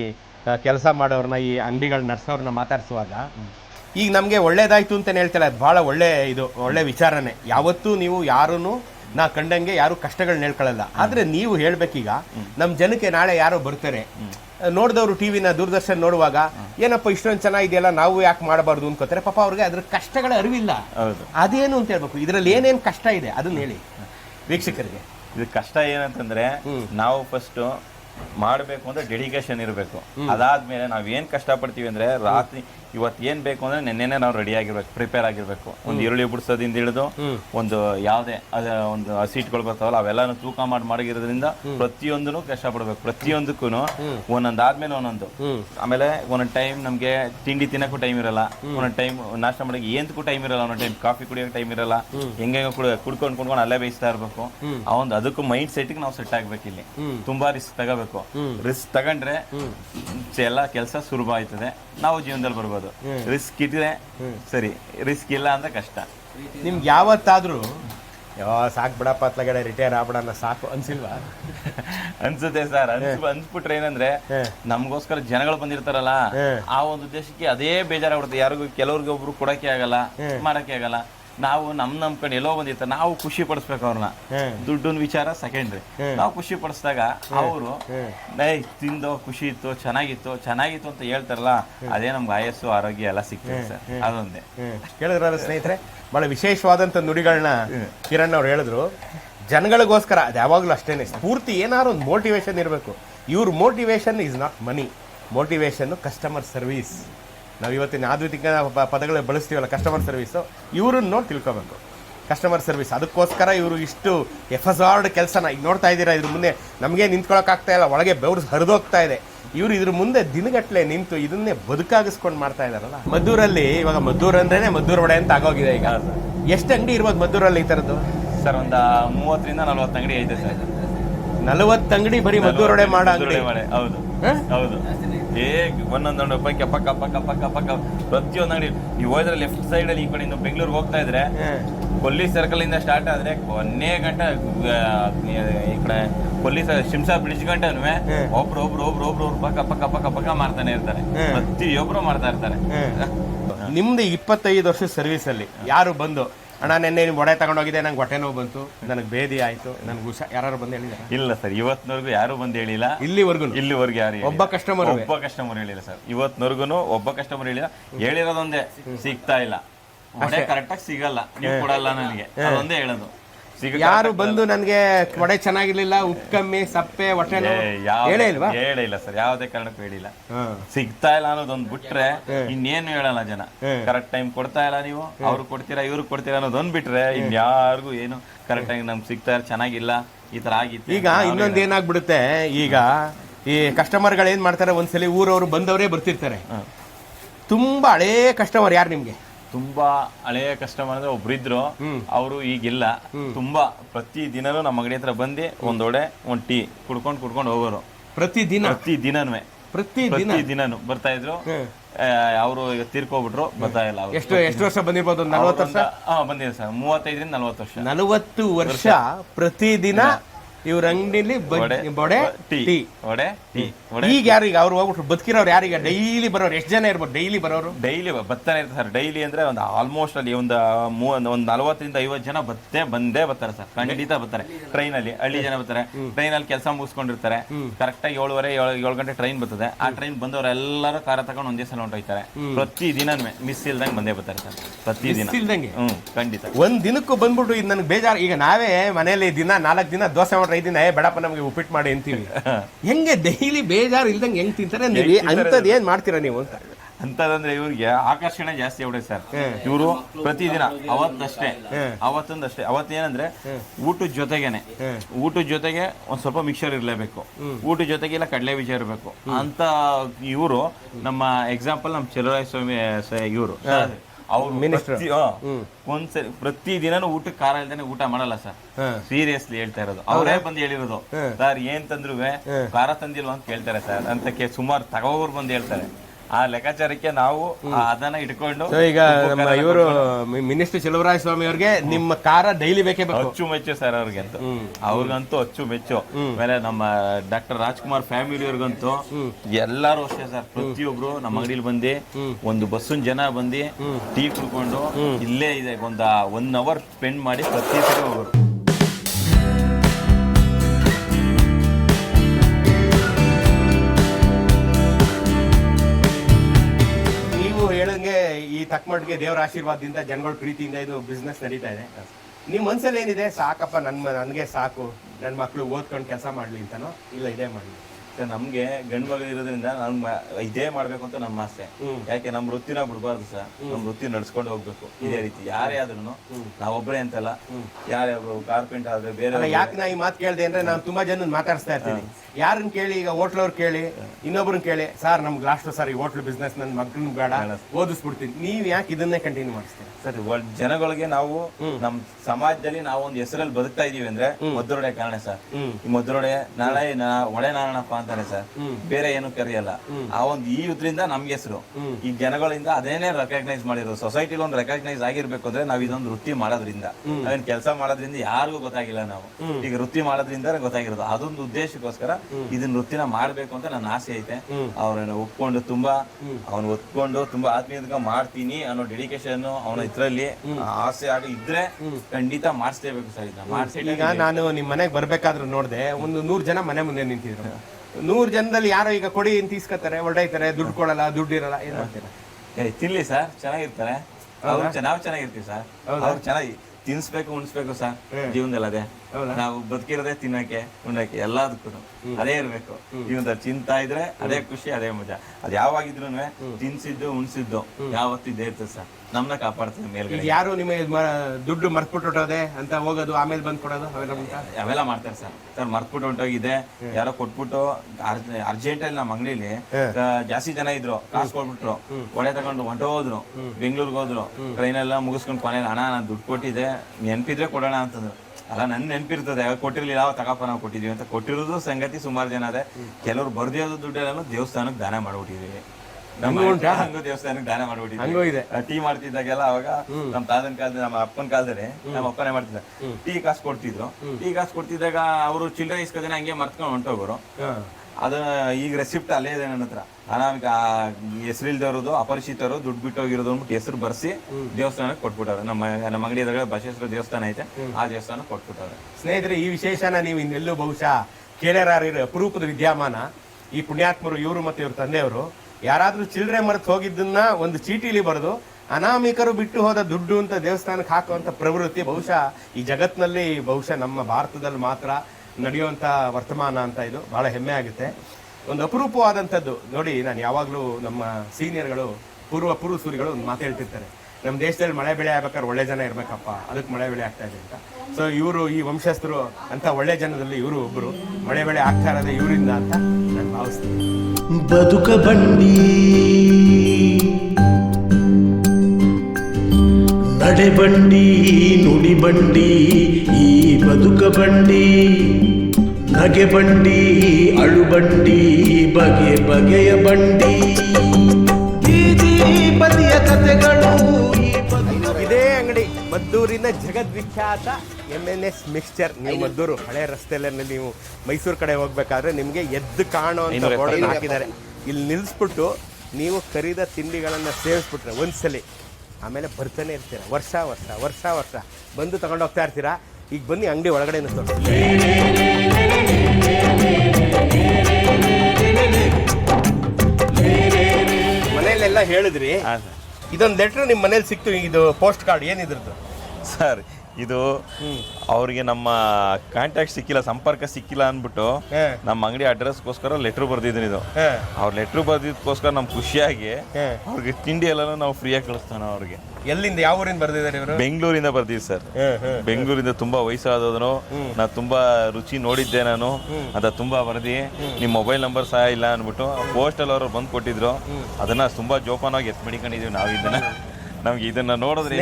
ಕೆಲಸ ಮಾಡೋರನ್ನ ಈ ಅಂಗಡಿಗಳು ನಡೆಸೋರನ್ನ ಮಾತಾಡಿಸುವಾಗ ಈಗ ನಮಗೆ ಒಳ್ಳೇದಾಯ್ತು ಅಂತ ಹೇಳ್ತಾರೆ ಅದು ಭಾಳ ಒಳ್ಳೆ ಇದು ಒಳ್ಳೆ ವಿಚಾರನೆ. ಯಾವತ್ತೂ ನೀವು ಯಾರೂ ನಾ ಕಂಡಂಗೆ ಯಾರು ಕಷ್ಟಗಳನ್ನ ಹೇಳ್ಕೊಳ್ಳಲ್ಲ ಆದರೆ ನೀವು ಹೇಳ್ಬೇಕೀಗ ನಮ್ಮ ಜನಕ್ಕೆ ನಾಳೆ ಯಾರೋ ಬರ್ತಾರೆ. ನೋಡಿದವರು ಟಿವಿನ ದೂರದರ್ಶನ ನೋಡುವಾಗ ಏನಪ್ಪ ಇಷ್ಟೊಂದು ಚೆನ್ನಾಗಿದೆಯಲ್ಲ ನಾವು ಯಾಕೆ ಮಾಡಬಾರ್ದು ಅನ್ಕೋತಾರೆ. ಪಾಪ ಅವ್ರಿಗೆ ಅದ್ರ ಕಷ್ಟಗಳ ಅರಿವಿಲ್ಲ. ಹೌದು. ಅದೇನು ಅಂತ ಹೇಳ್ಬೇಕು. ಇದರಲ್ಲಿ ಏನೇನು ಕಷ್ಟ ಇದೆ ಅದನ್ನ ಹೇಳಿ ವೀಕ್ಷಕರಿಗೆ. ಇದು ಕಷ್ಟ ಏನಂತಂದ್ರೆ ನಾವು ಫಸ್ಟ್ ಮಾಡಬೇಕು ಅಂದ್ರೆ ಡೆಡಿಕೇಶನ್ ಇರಬೇಕು. ಅದಾದ್ಮೇಲೆ ನಾವ್ ಏನ್ ಕಷ್ಟ ಪಡ್ತೀವಿ ಅಂದ್ರೆ ರಾತ್ರಿ ಇವತ್ತು ಏನ್ ಬೇಕು ಅಂದ್ರೆ ನೆನ್ನೆನೇ ನಾವು ರೆಡಿ ಆಗಿರ್ಬೇಕು ಪ್ರಿಪೇರ್ ಆಗಿರ್ಬೇಕು. ಒಂದು ಈರುಳ್ಳಿ ಬಿಡಿಸೋದಿಂದ ಹಿಡಿದು ಒಂದು ಯಾವ್ದೇ ಅದ ಒಂದು ಸೀಟ್ಗಳು ಬರ್ತಾವಲ್ಲ ಅವೆಲ್ಲಾನು ತೂಕ ಮಾಡಿ ಮಾಡಿರೋದ್ರಿಂದ ಪ್ರತಿಯೊಂದನು ಕಷ್ಟ ಪಡ್ಬೇಕು ಪ್ರತಿಯೊಂದಕ್ಕೂ ಒಂದೊಂದ್ ಆದ್ಮೇಲೆ ಒಂದೊಂದು. ಆಮೇಲೆ ಒಂದೊಂದ್ ಟೈಮ್ ನಮ್ಗೆ ತಿಂಡಿ ತಿನ್ನಕ್ಕೂ ಟೈಮ್ ಇರಲ್ಲ. ಒಂದೊಂದ್ ಟೈಮ್ ನಾಷ್ಟ ಮಾಡಕ್ಕೆ ಏನಕ್ಕೂ ಟೈಮ್ ಇರಲ್ಲ. ಒಂದೊಂದ್ ಟೈಮ್ ಕಾಫಿ ಕುಡಿಯೋಕೆ ಟೈಮ್ ಇರಲ್ಲ. ಹೆಂಗೆ ಕುಡ್ ಕುಡ್ಕೊಂಡು ಕುಡ್ಕೊಂಡು ಅಲ್ಲೇ ಬೇಯಿಸ್ತಾ ಇರ್ಬೇಕು. ಆ ಒಂದು ಅದಕ್ಕೂ ಮೈಂಡ್ ಸೆಟ್ಗೆ ನಾವು ಸೆಟ್ ಆಗ್ಬೇಕು ಇಲ್ಲಿ. ತುಂಬಾ ರಿಸ್ಕ್ ತಗೋಬೇಕು. ರಿಸ್ಕ್ ತಗೊಂಡ್ರೆ ಎಲ್ಲ ಕೆಲಸ ಸುಲಭ ಆಯ್ತದೆ. ನಾವು ಜೀವನದಲ್ಲಿ ಬರ್ಬೋದು. ರಿಸ್ಕ್ ಇದ್ರೆ ಸರಿ. ರಿಸ್ಕ್ ಇಲ್ಲ ಅಂದ್ರೆ ಕಷ್ಟ. ನಿಮ್ಗೆ ಯಾವತ್ತಾದ್ರೂ ಯಾವ ಸಾಕು ಬಿಡಪ್ಪ ಅತ್ಲಗಡೆ ರಿಟೈರ್ ಆಗ್ಬಿಡಲ್ಲ ಸಾಕು ಅನ್ಸಿಲ್ವಾ? ಅನ್ಸುತ್ತೆ ಸರ್. ಅನ್ಸ್ ಅನ್ಸ್ಬಿಟ್ರೆ ಏನಂದ್ರೆ. ನಮಗೋಸ್ಕರ ಜನಗಳು ಬಂದಿರ್ತಾರಲ್ಲ ಆ ಒಂದು ಉದ್ದೇಶಕ್ಕೆ ಅದೇ ಬೇಜಾರಾಗ್ಬಿಡುತ್ತೆ. ಯಾರಿಗೂ ಕೆಲವ್ರಿಗೆ ಒಬ್ರು ಕೊಡಕ್ಕೆ ಆಗಲ್ಲ ಮಾಡಕ್ಕೆ ಆಗಲ್ಲ. ನಾವು ನಮ್ ನಮ್ ಕಡೆ ಎಲ್ಲೋ ಬಂದಿತ್ತು ನಾವು ಖುಷಿ ಪಡಿಸ್ಬೇಕು ಅವ್ರನ್ನ. ದುಡ್ಡನ್ ವಿಚಾರ ಸೆಕೆಂಡ್ರಿ ನಾವು ಖುಷಿ ಪಡಿಸಿದಾಗ ಅವರು ನೈ ತಿಂದು ಖುಷಿ ಇತ್ತು ಚೆನ್ನಾಗಿತ್ತು ಚೆನ್ನಾಗಿತ್ತು ಅಂತ ಹೇಳ್ತಾರಲ್ಲ ಅದೇ ನಮ್ಗೆ ಆಯಸ್ಸು ಆರೋಗ್ಯ ಎಲ್ಲ ಸಿಗ್ತದೆ ಸರ್. ಅದೊಂದೇ. ಕೇಳಿದ್ರಲ್ಲ ಸ್ನೇಹಿತರೆ ಬಹಳ ವಿಶೇಷವಾದಂಥ ನುಡಿಗಳನ್ನ ಕಿರಣ್ ಅವ್ರು ಹೇಳಿದ್ರು. ಜನಗಳಿಗೋಸ್ಕರ ಅದು ಯಾವಾಗಲೂ ಅಷ್ಟೇನೆ ಸ್ಫೂರ್ತಿ ಏನಾದ್ರು ಒಂದು ಮೋಟಿವೇಶನ್ ಇರಬೇಕು. ಇವ್ರ motivation is not money motivation customer service ನಾವು ಇವತ್ತಿನ ಆಧುನಿಕ ಪದಗಳು ಬಳಸ್ತೀವಲ್ಲ ಕಸ್ಟಮರ್ ಸರ್ವಿಸು ಇವ್ರನ್ನ ನೋಡಿ ತಿಳ್ಕೊಬೇಕು. ಕಸ್ಟಮರ್ ಸರ್ವಿಸ್ ಅದಕ್ಕೋಸ್ಕರ ಇವರು ಇಷ್ಟು ಎಫಸಾರ್ಡ್ ಕೆಲಸನ ಈಗ ನೋಡ್ತಾ ಇದ್ದೀರಾ? ಇದ್ರ ಮುಂದೆ ನಮಗೆ ನಿಂತ್ಕೊಳ್ಳೋಕ್ಕಾಗ್ತಾ ಇಲ್ಲ ಒಳಗೆ ಬೆವರು ಹರಿದೋಗ್ತಾ ಇದೆ. ಇವರು ಇದ್ರ ಮುಂದೆ ದಿನಗಟ್ಟಲೆ ನಿಂತು ಇದನ್ನೇ ಬದುಕಾಗಿಸ್ಕೊಂಡು ಮಾಡ್ತಾ ಇದಾರಲ್ಲ. ಮದ್ದೂರಲ್ಲಿ ಇವಾಗ ಮದ್ದೂರು ಅಂದ್ರೇನೆ ಮದ್ದೂರು ವಡೆ ಅಂತ ಆಗೋಗಿದೆ ಈಗ. ಎಷ್ಟು ಅಂಗಡಿ ಇರ್ಬೋದು ಮದ್ದೂರಲ್ಲಿ ಈ ಥರದ್ದು? ಸರ್ ಒಂದು ಮೂವತ್ತರಿಂದ ನಲ್ವತ್ತು ಅಂಗಡಿ ಐತೆ ಸರ್. ನಲವತ್ತು ಅಂಗಡಿ ಬರೀ ಮದ್ದೂರು ಒಡೆ ಮಾಡೋ ಅಂಗಡಿ ಹೌದು. ಹ? ಹೌದು. ಏ ಅಂಗಡಿ ಪಕ್ಕ ಪಕ್ಕ ಪಕ್ಕ ಪಕ್ಕ ಪಕ್ಕ ಪ್ರತಿಯೊಂದು ಅಂಗಡಿ. ನೀವು ಹೋದ್ರೆ ಲೆಫ್ಟ್ ಸೈಡ್ ಅಲ್ಲಿ ಈ ಕಡೆ ಇನ್ನು ಬೆಂಗಳೂರಿಗೆ ಹೋಗ್ತಾ ಇದ್ರೆ ಕೊಲ್ಲಿ ಸರ್ಕಲ್ ಇಂದ ಸ್ಟಾರ್ಟ್ ಆದ್ರೆ ಕೊನೆ ಗಂಟೆ ಈ ಕಡೆ ಕೊಲ್ಲಿ ಶಿಮ್ಸಾ ಬ್ರಿಡ್ಜ್ ಗಂಟೆ ಒಬ್ರು ಒಬ್ರು ಒಬ್ರು ಒಬ್ರು ಒಬ್ರು ಪಕ್ಕ ಪಕ್ಕ ಪಕ್ಕ ಪಕ್ಕ ಮಾಡ್ತಾನೆ ಇರ್ತಾರೆ. ಪ್ರತಿಯೊಬ್ರು ಮಾಡ್ತಾ ಇರ್ತಾರೆ. ನಿಮ್ದು ಇಪ್ಪತ್ತೈದು ವರ್ಷ ಸರ್ವಿಸ್ ಅಲ್ಲಿ. ಯಾರು ಬಂದು? ಅಣ್ಣ ನೆನ್ನೆ ನೀವು ಒಡೆ ತಗೊಂಡೋಗಿದೆ ನಂಗೆ ಹೊಟ್ಟೆ ನೋವು ಬಂತು ನನಗೆ ಬೇದಿ ಆಯ್ತು ನನಗೆ ಹುಷಾ ಯಾರು ಬಂದು ಹೇಳಿದ್ದಾರೆ ಇಲ್ಲ ಸರ್ ಇವತ್ತಿನವರೆಗೂ ಯಾರು ಬಂದು ಹೇಳಿಲ್ಲ. ಇಲ್ಲಿವರೆಗೂ ಇಲ್ಲಿವರೆಗೂ ಯಾರು ಒಬ್ಬ ಕಸ್ಟಮರ್ ಒಬ್ಬ ಕಸ್ಟಮರ್ ಹೇಳಿಲ್ಲ ಸರ್. ಇವತ್ತಿನವರೆಗೂ ಒಬ್ಬ ಕಸ್ಟಮರ್ ಹೇಳಿಲ್ಲ. ಹೇಳಿರೋದೊಂದೇ ಸಿಗ್ತಾ ಇಲ್ಲ. ಕರೆಕ್ಟಾಗಿ ಸಿಗಲ್ಲ. ನೀವು ಕೊಡಲ್ಲ ನನಗೆ. ಅದೊಂದೇ ಹೇಳೋದು. ಯಾರು ಬಂದು ನನಗೆ ಕೊಡೆ ಚೆನ್ನಾಗಿರ್ಲಿಲ್ಲ ಉಪ್ಪು ಕಮ್ಮಿ ಸಪ್ಪೆ ಹೊಟ್ಟೆ ನೋವು ಹೇಳೇ ಇಲ್ವಾ? ಹೇಳೇ ಇಲ್ಲ ಸರ್ ಯಾವುದೇ ಕಾರಣಕ್ಕೂ ಹೇಳಿಲ್ಲ ಸಿಗ್ತಾ ಇಲ್ಲ ಅನ್ನೋದೊಂದು ಬಿಟ್ರೆ ಇನ್ನೇನು ಹೇಳಲ್ಲ ಜನ. ಕರೆಕ್ಟ್ ಟೈಮ್ ಕೊಡ್ತಾ ಇಲ್ಲ ನೀವು ಅವ್ರು ಕೊಡ್ತೀರಾ ಇವ್ರು ಕೊಡ್ತೀರಾ ಅನ್ನೋದೊಂದು ಬಿಟ್ರೆ ಇನ್ಯಾರಿಗೂ ಏನು ಕರೆಕ್ಟ್ ಆಗಿ ನಮ್ಗೆ ಸಿಗ್ತಾ ಇಲ್ಲ ಚೆನ್ನಾಗಿಲ್ಲ ಈ ತರ ಆಗಿತ್ತು ಈಗ ಇನ್ನೊಂದು ಏನಾಗ್ಬಿಡುತ್ತೆ ಈಗ ಈ ಕಸ್ಟಮರ್ಗಳು ಏನ್ ಮಾಡ್ತಾರೆ ಒಂದ್ಸಲಿ ಊರವರು ಬಂದವರೇ ಬರ್ತಿರ್ತಾರೆ. ತುಂಬಾ ಹಳೇ ಕಸ್ಟಮರ್ ಯಾರು ನಿಮ್ಗೆ? ತುಂಬಾ ಹಳೆಯ ಕಸ್ಟಮರ್ ಅಂದ್ರೆ ಒಬ್ರಿದ್ರು ಅವರು ಈಗಿಲ್ಲ. ತುಂಬಾ ಪ್ರತಿ ದಿನನೂ ನಮ್ಮ ಅಂಗಡಿ ಹತ್ರ ಬಂದು ಒಂದೊಡೆ ಒಂದ್ ಟೀ ಕುಡ್ಕೊಂಡು ಕುಡ್ಕೊಂಡು ಹೋಗೋರು. ಪ್ರತಿ ದಿನ? ಪ್ರತಿ ದಿನನೂ. ಪ್ರತಿ ದಿನ? ಪ್ರತಿ ದಿನನು. ಬರ್ತಾ ಇದ್ರು. ಅವರು ಈಗ ತೀರ್ಕೊಬಿಟ್ರು ಬರ್ತಾ ಇಲ್ಲ ಅವ್ರು. ಎಷ್ಟು ಎಷ್ಟು ವರ್ಷ ಬಂದಿರ್ಬೋದು? ಒಂದು ನಲ್ವತ್ತು ವರ್ಷ? ಹಾ ಬಂದಿದೆ ಸರ್. ಮೂವತ್ತೈದರಿಂದ ನಲ್ವತ್ತು ವರ್ಷ. ನಲವತ್ತು ವರ್ಷ ಪ್ರತಿದಿನ ಇವ್ರ ಅಂಗಡಿಲಿ ಬಡೆ ಟೀ. ಒಡೆ ಟೀ ಈಗ ಯಾರು ಈಗ ಅವ್ರು ಹೋಗ್ಬಿಟ್ರು ಬದುಕಿರೋರು ಯಾರೀಗ ಡೈಲಿ ಬರೋರು ಎಷ್ಟು ಜನ ಇರ್ಬೋದು ಡೈಲಿ ಬರೋರು? ಡೈಲಿ ಬರ್ತಾನೆ ಇರ್ತಾರೆ ಸರ್. ಡೈಲಿ ಅಂದ್ರೆ ಒಂದು ಆಲ್ಮೋಸ್ಟ್ ಅಲ್ಲಿ ಒಂದು ಮೂ ಒಂದು ನಲವತ್ತರಿಂದ ಐವತ್ತು ಜನ ಬತ್ತೇ ಬಂದೇ ಬರ್ತಾರೆ ಸರ್. ಖಂಡಿತ ಬರ್ತಾರೆ. ಟ್ರೈನ್ ಅಲ್ಲಿ ಹಳ್ಳಿ ಜನ ಬರ್ತಾರೆ. ಟ್ರೈನ್ ಅಲ್ಲಿ ಕೆಲಸ ಮುಗಿಸ್ಕೊಂಡಿರ್ತಾರೆ. ಕರೆಕ್ಟ್ ಆಗಿ ಏಳುವರೆ ಏಳು ಗಂಟೆ ಟ್ರೈನ್ ಬರ್ತದೆ. ಆ ಟ್ರೈನ್ ಬಂದವರು ಎಲ್ಲರೂ ಕಾರ ತಗೊಂಡು ಒಂದೇ ಸಲ ಹೊಂಟೋಯ್ತಾರೆ ಪ್ರತಿ ದಿನ ಮಿಸ್ ಇಲ್ದಂಗೆ ಬಂದೇ ಬರ್ತಾರೆ ಸರ್. ಪ್ರತಿ ದಿನ. ಇಲ್ದಂಗೆ? ಹ್ಮ್ ಖಂಡಿತ. ಒಂದ್ ದಿನಕ್ಕೂ ಬಂದ್ಬಿಟ್ಟು ಇದು ನನಗೆ ಬೇಜಾರು. ಈಗ ನಾವೇ ಮನೆಯಲ್ಲಿ ದಿನ ನಾಲ್ಕು ದಿನ ದೋಸೆ ಮಾಡ್ರೆ ದಿನ ಏ ಬೇಡಪ್ಪ ನಮಗೆ ಉಪ್ಪಿಟ್ಟು ಮಾಡಿ ಅಂತೀವಿ ಹೆಂಗೆ ಡೈಲಿ ಬೇಜಾರು ಇಲ್ದಂಗೆ ಹೆಂಗೆ ತಿಂತಾರೆ ತಿಂತಾರೆ? ಅಂಥದ್ದು ಏನ್ ಮಾಡ್ತೀರಾ ನೀವು ಅಂತ. ಅಂತದಂದ್ರೆ ಇವ್ರಿಗೆ ಆಕರ್ಷಣೆ ಜಾಸ್ತಿ ಅವಡೆ ಸರ್. ಇವರು ಪ್ರತಿದಿನ ಅವತ್ತಷ್ಟೇ ಅವತ್ತೊಂದಷ್ಟೇ ಅವತ್ತೇನಂದ್ರೆ ಊಟದ ಜೊತೆಗೇನೆ. ಊಟದ ಜೊತೆಗೆ ಒಂದ್ ಸ್ವಲ್ಪ ಮಿಕ್ಸರ್ ಇರ್ಲೇಬೇಕು. ಊಟದ ಜೊತೆಗೆ ಇಲ್ಲ ಕಡಲೆ ಬೀಜ ಇರಬೇಕು. ಅಂತ ಇವರು ನಮ್ಮ ಎಕ್ಸಾಂಪಲ್ ನಮ್ಮ ಚಿರರಾಯ ಸ್ವಾಮಿ ಇವರು. ಅವ್ರು ಪ್ರತಿ- ದಿನನೂ ಊಟಕ್ಕೆ ಖಾರ ಇಲ್ದೇನೆ ಊಟ ಮಾಡಲ್ಲ ಸರ್. ಸೀರಿಯಸ್ಲಿ ಹೇಳ್ತಾ ಇರೋದು. ಅವರೇ ಬಂದು ಹೇಳಿರೋದು. ಸರ್ ಏನ್ ತಂದ್ರು ಖಾರ ತಂದಿಲ್ವಾ? ಅಂತ ಕೇಳ್ತಾರೆ ಸರ್. ಅಂತಕ್ಕೆ ಸುಮಾರು ತಗೋರ್ ಬಂದು ಹೇಳ್ತಾರೆ. ಆ ಲೆಕ್ಕಾಚಾರಕ್ಕೆ ನಾವು ಅದನ್ನ ಇಟ್ಕೊಂಡು ಈಗ ನಮ್ಮ ಇವರು ಮಿನಿಸ್ಟರ್ ಚಲುವರಾಯ್ ಸ್ವಾಮಿ ಅವ್ರಿಗೆ ನಿಮ್ಮ ಕಾರ ಡೈಲಿ ಬೇಕೇ ಬೇಕು. ಅಚ್ಚು ಮೆಚ್ಚು ಸರ್ ಅಂತ. ಅವ್ರಿಗಂತೂ ಅಚ್ಚು ಮೆಚ್ಚು ಆಮೇಲೆ ನಮ್ಮ ಡಾಕ್ಟರ್ ರಾಜ್ಕುಮಾರ್ ಫ್ಯಾಮಿಲಿ ಅವ್ರಿಗಂತೂ ಎಲ್ಲಾರು ಅಷ್ಟೇ ಸರ್. ಪ್ರತಿಯೊಬ್ರು ನಮ್ಮ ಅಂಗಡಿಲಿ ಬಂದು ಒಂದು ಬಸ್ಸಿನ ಜನ ಬಂದು ಟೀ ಕುಡ್ಕೊಂಡು ಇಲ್ಲೇ ಇದೆ. ಒಂದು ಒನ್ ಅವರ್ ಸ್ಪೆಂಡ್ ಮಾಡಿ ಪ್ರತಿ ಸರಿ ಹೋಗೋರು. ಈ ತಕ್ಕಮಟ್ಟಿಗೆ ದೇವರ ಆಶೀರ್ವಾದದಿಂದ ಜನಗಳ ಪ್ರೀತಿಯಿಂದ ಇದು ಬಿಸ್ನೆಸ್ ನಡೀತಾ ಇದೆ. ನಿಮ್ಮ ಮನ್ಸಲ್ಲಿ ಏನಿದೆ ಸಾಕಪ್ಪ ನನ್ನ ನನಗೆ ಸಾಕು. ನನ್ನ ಮಕ್ಳು ಓದ್ಕೊಂಡು ಕೆಲಸ ಮಾಡ್ಲಿ ಅಂತನೋ? ಇಲ್ಲ, ಇದೇ ಮಾಡ್ಲಿ. ನಮ್ಗೆ ಗಂಡು ಮಗಳು ಇರೋದ್ರಿಂದ ನಮ್ ಇದೇ ಮಾಡ್ಬೇಕು ಅಂತ ನಮ್ಮ ಆಸೆ. ಯಾಕೆ ನಮ್ ವೃತ್ತಿನ ಬಿಡ್ಬಾರ್ದು ಸರ್. ನಮ್ ವೃತ್ತಿ ನಡ್ಸ್ಕೊಂಡು ಹೋಗ್ಬೇಕು. ಇದೇ ರೀತಿ. ಯಾರೇ ಆದ್ರೂ ನಾವೊಬ್ಬರೇ ಅಂತಲ್ಲ. ಯಾರೇ ಒಬ್ರು ಕಾರ್ಪೆಂಟ್ ಆದ್ರೆ ಬೇರೆ ಯಾಕೆ ನಾ ಈ ಮಾತು ಕೇಳಿದೆ ಅಂದ್ರೆ ನಾನು ತುಂಬಾ ಜನ ಮಾತಾಡಿಸ್ತಾ ಇರ್ತೀನಿ. ಯಾರನ್ನ ಕೇಳಿ ಈಗ ಹೋಟ್ಲವ್ರು ಕೇಳಿ ಇನ್ನೊಬ್ರನ್ನ ಕೇಳಿ ಸರ್ ನಮ್ಗೆ ಲಾಸ್ಟ್ ಸರ್ ಈ ಹೋಟ್ಲ್ ಬಿಸ್ನೆಸ್ ನನ್ನ ಮಗನ್ ಬೇಡ ಓದಿಸ್ಬಿಡ್ತೀನಿ. ನೀವ್ ಯಾಕೆ ಇದನ್ನೇ ಕಂಟಿನ್ಯೂ ಮಾಡಿಸ್ತೀರಿ? ಸರಿ ಜನಗಳಿಗೆ ನಾವು ನಮ್ ಸಮಾಜದಲ್ಲಿ ನಾವು ಒಂದು ಹೆಸರಲ್ಲಿ ಬದುಕ್ತಾ ಇದೀವಿ ಅಂದ್ರೆ ಮದ್ದೊಡೆ ಕಾರಣ ಸರ್. ಈ ಮದ್ದೊಡೆ ನಾಳೆ ಒಳೆ ಒಡೆ ನಾರಾಯಣಪ್ಪ ಅಂತಾನೆ ಸರ್. ಬೇರೆ ಏನು ಕರೆಯಲ್ಲ. ಆ ಒಂದು ಈ ಇದ್ರಿಂದ ನಮ್ಗೆ ಹೆಸರು. ಈ ಜನಗಳಿಂದ ಅದೇನೇ ರೆಕಗ್ನೈಸ್ ಮಾಡಿರೋ ಸೊಸೈಟಿಲಿ ಒಂದು ರೆಕಗ್ನೈಸ್ ಆಗಿರ್ಬೇಕು ಅಂದ್ರೆ ನಾವ್ ಇದೊಂದು ವೃತ್ತಿ ಮಾಡೋದ್ರಿಂದ. ನಾವೇನ್ ಕೆಲಸ ಮಾಡೋದ್ರಿಂದ ಯಾರಿಗೂ ಗೊತ್ತಾಗಿಲ್ಲ ನಾವು. ಈಗ ವೃತ್ತಿ ಮಾಡೋದ್ರಿಂದ ಗೊತ್ತಾಗಿರೋದು. ಅದೊಂದು ಉದ್ದೇಶಕ್ಕೋಸ್ಕರ ಇದನ್ನ ವೃತ್ತಿನ ಮಾಡ್ಬೇಕು ಅಂತ ನನ್ನ ಆಸೆ ಐತೆ. ಅವ್ರನ್ನ ಒಪ್ಕೊಂಡು ತುಂಬಾ ಅವ್ನ ಒತ್ಕೊಂಡು ತುಂಬಾ ಆತ್ಮೀಯತೆಗೆ ಮಾಡ್ತೀನಿ ಅನ್ನೋ ಡೆಡಿಕೇಶನ್ ಅವನ ಇದ್ರಲ್ಲಿ ಆಸೆ ಆಗಿ ಇದ್ರೆ ಖಂಡಿತ ಮಾಡಿಸ್ಲೇಬೇಕು ಸರ್ ಇದನ್ನ. ಮಾಡಿಸಿ ಈಗ ನಾನು ನಿಮ್ ಮನೆಗೆ ಬರ್ಬೇಕಾದ್ರೂ ನೋಡಿದೆ ಒಂದು ನೂರ್ ಜನ ಮನೆ ಮುಂದೆ ನಿಂತಿದ್ರು. ನೂರು ಜನದಲ್ಲಿ ಯಾರೋ ಈಗ ಕೊಡಿ ಅಂತ ಇಸ್ಕೊತಾರೆ ಹೊರಡೈತಾರೆ ದುಡ್ಡು ಕೊಡಲ್ಲ ದುಡ್ಡು ಇರಲ್ಲ ಏನ್ ಮಾಡ್ತೀರಾ? ಏ ತಿನ್ಲಿ ಸರ್ ಚೆನ್ನಾಗಿರ್ತಾರೆ. ಅವ್ರು ಚೆ- ನಾವ್ ಚೆನ್ನಾಗಿರ್ತೀವಿ ಸರ್. ಅವ್ರು ಚೆನ್ನಾಗಿ ತಿನ್ಸ್ಬೇಕು ಉಣಿಸ್ಬೇಕು ಸರ್ ಜೀವನದಲ್ಲಿ ಅದೇ. ನಾವು ಬದುಕಿರೋದೆ ತಿನ್ನಕ್ಕೆ ಉಣ್ಣಕ್ಕೆ ಎಲ್ಲದಕ್ಕೂ. ಅದೇ ಇರ್ಬೇಕು. ಜೀವನದಲ್ಲಿ ಚಿಂತಾ ಇದ್ರೆ ಅದೇ ಖುಷಿ ಅದೇ ಮಜಾ. ಅದ್ ಯಾವಾಗಿದ್ರು ತಿನ್ಸಿದ್ದು ಉಣ್ಸಿದ್ದು ಯಾವತ್ತೂ ಇದೇ ಇರ್ತದೆ ಸರ್. ನಮ್ನ ಕಾಪಾಡ್ತೀವಿ ಮೇಲ್ಗಡೆ. ಯಾರು ನಿಮ್ಮ ಮ- ದುಡ್ಡು ಮರ್ತ್ಬಿಟ್ಟು ಹೊಟ್ಟೋದೆ ಅಂತ ಹೋಗೋದು ಆಮೇಲೆ ಬಂದು ಕೊಡೋದು ಅವೆಲ್ಲ ಉಂಟಾ? ಅವೆಲ್ಲ ಮಾಡ್ತಾರೆ ಸರ್. ಸರ್ ಮರ್ತ್ಬಿಟ್ಟು ಹೊಂಟೋಗಿದೆ. ಯಾರೋ ಕೊಟ್ಬಿಟ್ಟು ಅರ್ಜೆಂಟ್ ಅಲ್ಲಿ ನಮ್ಮ ಅಂಗಡಿಲಿ ಜಾಸ್ತಿ ಜನ ಇದ್ರು ಕಾಸು ಕೊಟ್ಬಿಟ್ರು. ಒಡೆ ತಗೊಂಡು ಹೊಂಟೋದ್ರು ಬೆಂಗಳೂರಿಗೆ ಹೋದ್ರು. ಟ್ರೈನ್ ಎಲ್ಲ ಮುಗಿಸ್ಕೊಂಡು ಕೊನೆಯಲ್ಲಿ ಹಣ ನಾನು ದುಡ್ಡು ಕೊಟ್ಟಿದ್ದೆ ನೆನ್ಪಿದ್ರೆ ಕೊಡೋಣ ಅಂತಂದ್ರು. ಅಲ್ಲ ನನ್ ನೆನ್ಪಿರ್ತದೆ ಯಾವಾಗ ಕೊಟ್ಟಿರ್ಲಿಲ್ಲ ಅವಾಗ ತಗಪ್ಪ ನಾವು ಕೊಟ್ಟಿದೀವಿ ಅಂತ. ಕೊಟ್ಟಿರೋದು ಸಂಗತಿ ಸುಮಾರು ಜನ ಅದೇ. ಕೆಲವ್ರು ಬರ್ದಿರೋದು ದುಡ್ಡೆಲ್ಲ ದೇವಸ್ಥಾನಕ್ಕೆ ದಾನ ಮಾಡ್ಬಿಟ್ಟಿದೀವಿ. ನಮ್ಮ ಹಂಗು ದೇವಸ್ಥಾನಕ್ಕೆ ದಾನ ಮಾಡ್ಬಿಟ್ಟಿದ್ವಿ ಹಂಗೂ ಇದೆ. ಟೀ ಮಾಡ್ತಿದ್ದಾಗೆಲ್ಲ ಅವಾಗ ನಮ್ಮ ತಾತನ ಕಾಲದ ನಮ್ಮ ಅಪ್ಪನ ಕಾಲದಲ್ಲಿ ನಮ್ಮ ಅಪ್ಪನೇ ಮಾಡ್ತಿದ್ದ. ಟೀ ಕಾಸು ಕೊಡ್ತಿದ್ರು. ಟೀ ಕಾಸು ಕೊಡ್ತಿದ್ದಾಗ ಅವರು ಚಿಲ್ಡ್ರನ್ ಇಸ್ಕೋದೇನೆ ಹಂಗೆ ಮರ್ತ್ಕೊಂಡು ಹೊಂಟೋಗೋರು. ಅದು ಈಗ ರೆಸಿಪ್ಟ್ ಅಲ್ಲೇ ಇದೆ ನನ್ನ ಹತ್ರ. ಅನಾಮಿಕ ಹೆಸರಿಲ್ದವ್ರದ್ದು ಅಪರಿಚಿತರು ದುಡ್ಡು ಬಿಟ್ಟು ಹೋಗಿರೋದು ಅಂದ್ಬಿಟ್ಟು ಹೆಸರು ಬರ್ಸಿ ದೇವಸ್ಥಾನಕ್ಕೆ ಕೊಟ್ಬಿಟ್ಟಾರೆ ನಮ್ಮ ನಮ್ಮ ಅಂಗಡಿ ಎದುರುಗಡೆ ಬಸವೇಶ್ವರ ದೇವಸ್ಥಾನ ಐತೆ ಆ ದೇವಸ್ಥಾನಕ್ಕೆ ಕೊಟ್ಬಿಟ್ಟಾರೆ ಸ್ನೇಹಿತರೆ ಈ ವಿಶೇಷನ ನೀವು ಇನ್ನೆಲ್ಲೂ ಬಹುಶಃ ಕೇಳರಾರಿರ ಅಪರೂಪದ ವಿದ್ಯಮಾನ ಈ ಪುಣ್ಯಾತ್ಮರು ಇವರು ಮತ್ತು ಇವ್ರ ತಂದೆಯವರು ಯಾರಾದ್ರೂ ಚಿಲ್ಲರೆ ಮರೆತು ಹೋಗಿದ್ದನ್ನ ಒಂದು ಚೀಟಿಲಿ ಬರೆದು ಅನಾಮಿಕರು ಬಿಟ್ಟು ಹೋದ ದುಡ್ಡು ಅಂತ ದೇವಸ್ಥಾನಕ್ಕೆ ಹಾಕುವಂತ ಪ್ರವೃತ್ತಿ ಬಹುಶಃ ಈ ಜಗತ್ತಿನಲ್ಲಿ ಬಹುಶಃ ನಮ್ಮ ಭಾರತದಲ್ಲಿ ಮಾತ್ರ ನಡೆಯುವಂತ ವರ್ತಮಾನ ಅಂತ ಇದು ಬಹಳ ಹೆಮ್ಮೆ ಆಗುತ್ತೆ. ಒಂದು ಅಪರೂಪವಾದಂಥದ್ದು. ನೋಡಿ, ನಾನು ಯಾವಾಗಲೂ ನಮ್ಮ ಸೀನಿಯರ್ಗಳು ಪೂರ್ವ ಪೂರ್ವ ಸೂರಿಗಳು ಒಂದು ಮಾತು ಹೇಳ್ತಿರ್ತಾರೆ. ನಮ್ಮ ದೇಶದಲ್ಲಿ ಮಳೆ ಬೆಳೆ ಆಗ್ಬೇಕಾದ್ರೆ ಒಳ್ಳೆ ಜನ ಇರಬೇಕಪ್ಪ. ಅದಕ್ಕೆ ಮಳೆ ಬೆಳೆ ಆಗ್ತಾ ಇದೆ ಅಂತ. ಸೊ ಇವರು ಈ ವಂಶಸ್ಥರು ಅಂತ ಒಳ್ಳೆ ಜನದಲ್ಲಿ ಇವರು ಒಬ್ಬರು ಮಳೆ ಬೆಳೆ ಆಗ್ತಾ ಇರೋದು ಇವರಿಂದ ಅಂತ ನಾನು ಭಾವಿಸ್ತೀನಿ. ಬದುಕ ಬಂಡಿ. ನಡೆ ಬಂಡಿ ನುಡಿ ಬಂಡಿ ಈ ಬದುಕ ಬಂಡಿ. ನಗೆ ಬಂಡಿ ಅಳು ಬಂಡಿ ಬಗೆ ಬಗೆಯ ಬಂಡಿ. ಬೀದಿ ಬದಿಯ ಕಥೆಗಳು ಮದ್ದೂರಿನ ಜಗದ್ವಿಖ್ಯಾತ ಎಂ ಎನ್ ಎಸ್ ಮಿಕ್ಸ್ಚರ್ ನೀವು ಮದ್ದೂರು ಹಳೆ ರಸ್ತೆಯಲ್ಲಿ ನೀವು ಮೈಸೂರು ಕಡೆ ಹೋಗ್ಬೇಕಾದ್ರೆ ನಿಮಗೆ ಎದ್ದು ಕಾಣೋ ಅಂತ ಬೋರ್ಡನ್ನು ಹಾಕಿದ್ದಾರೆ. ಇಲ್ಲಿ ನಿಲ್ಲಿಸ್ಬಿಟ್ಟು ನೀವು ಕರಿದ ತಿಂಡಿಗಳನ್ನು ಸೇವಿಸ್ಬಿಟ್ರೆ ಒಂದ್ಸಲಿ ಆಮೇಲೆ ಬರ್ತಾನೆ ಇರ್ತೀರ ವರ್ಷ ವರ್ಷ ವರ್ಷ ವರ್ಷ. ಬಂದು ತಗೊಂಡು ಹೋಗ್ತಾ ಇರ್ತೀರಾ? ಈಗ ಬನ್ನಿ ಅಂಗಡಿ ಒಳಗಡೆ ಮನೆಯಲ್ಲೆಲ್ಲ ಹೇಳಿದ್ರಿ ಇದೊಂದು ಲೆಟ್ರ್ ನಿಮ್ಮ ಮನೇಲಿ ಸಿಕ್ತು ಇದು ಪೋಸ್ಟ್ ಕಾರ್ಡ್ ಏನಿದ್ರದ್ದು ಸರ್ ಇದು ಅವ್ರಿಗೆ ನಮ್ಮ ಕಾಂಟ್ಯಾಕ್ಟ್ ಸಿಕ್ಕಿಲ್ಲ ಸಂಪರ್ಕ ಸಿಕ್ಕಿಲ್ಲ ಅಂದ್ಬಿಟ್ಟು ನಮ್ಮ ಅಂಗಡಿ ಅಡ್ರೆಸ್ಗೋಸ್ಕರ ಲೆಟ್ರ್ ಬರ್ದಿದ್ದೀನಿ ಇದು. ಅವ್ರ ಲೆಟ್ರ್ ಬರ್ದಿದ್ದಕ್ಕೋಸ್ಕರ ನಮ್ಗೆ ಖುಷಿಯಾಗಿ. ಅವ್ರಿಗೆ ತಿಂಡಿ ಎಲ್ಲಾನು ನಾವು ಫ್ರೀಯಾಗಿ ಕಳಿಸ್ತಾನೆ ಅವ್ರಿಗೆ. ಎಲ್ಲಿಂದ ಯಾವ ಊರಿಂದ ಬರ್ದಿದ್ದಾರೆ ಇವರು? ಬೆಂಗಳೂರಿಂದ ಬರ್ದಿದ್ದು ಸರ್. ಬೆಂಗಳೂರಿಂದ ತುಂಬಾ ವಯಸ್ಸಾದವನು. ನಾ ತುಂಬಾ ರುಚಿ ನೋಡಿದ್ದೆ ನಾನು. ಅದ ತುಂಬಾ ಬರ್ದಿ ನಿಮ್ ಮೊಬೈಲ್ ನಂಬರ್ ಸಹ ಇಲ್ಲ ಅಂದ್ಬಿಟ್ಟು ಪೋಸ್ಟಲ್ ಅವರು ಬಂದು ಕೊಟ್ಟಿದ್ರು. ಅದನ್ನ ತುಂಬಾ ಜೋಪಾನವಾಗಿ ಎತ್ ಮಡಿಕೊಂಡಿದೀವಿ ನಾವು ಇದನ್ನ ನಮ್ಗೆ ಇದನ್ನ ನೋಡಿದ್ರೆ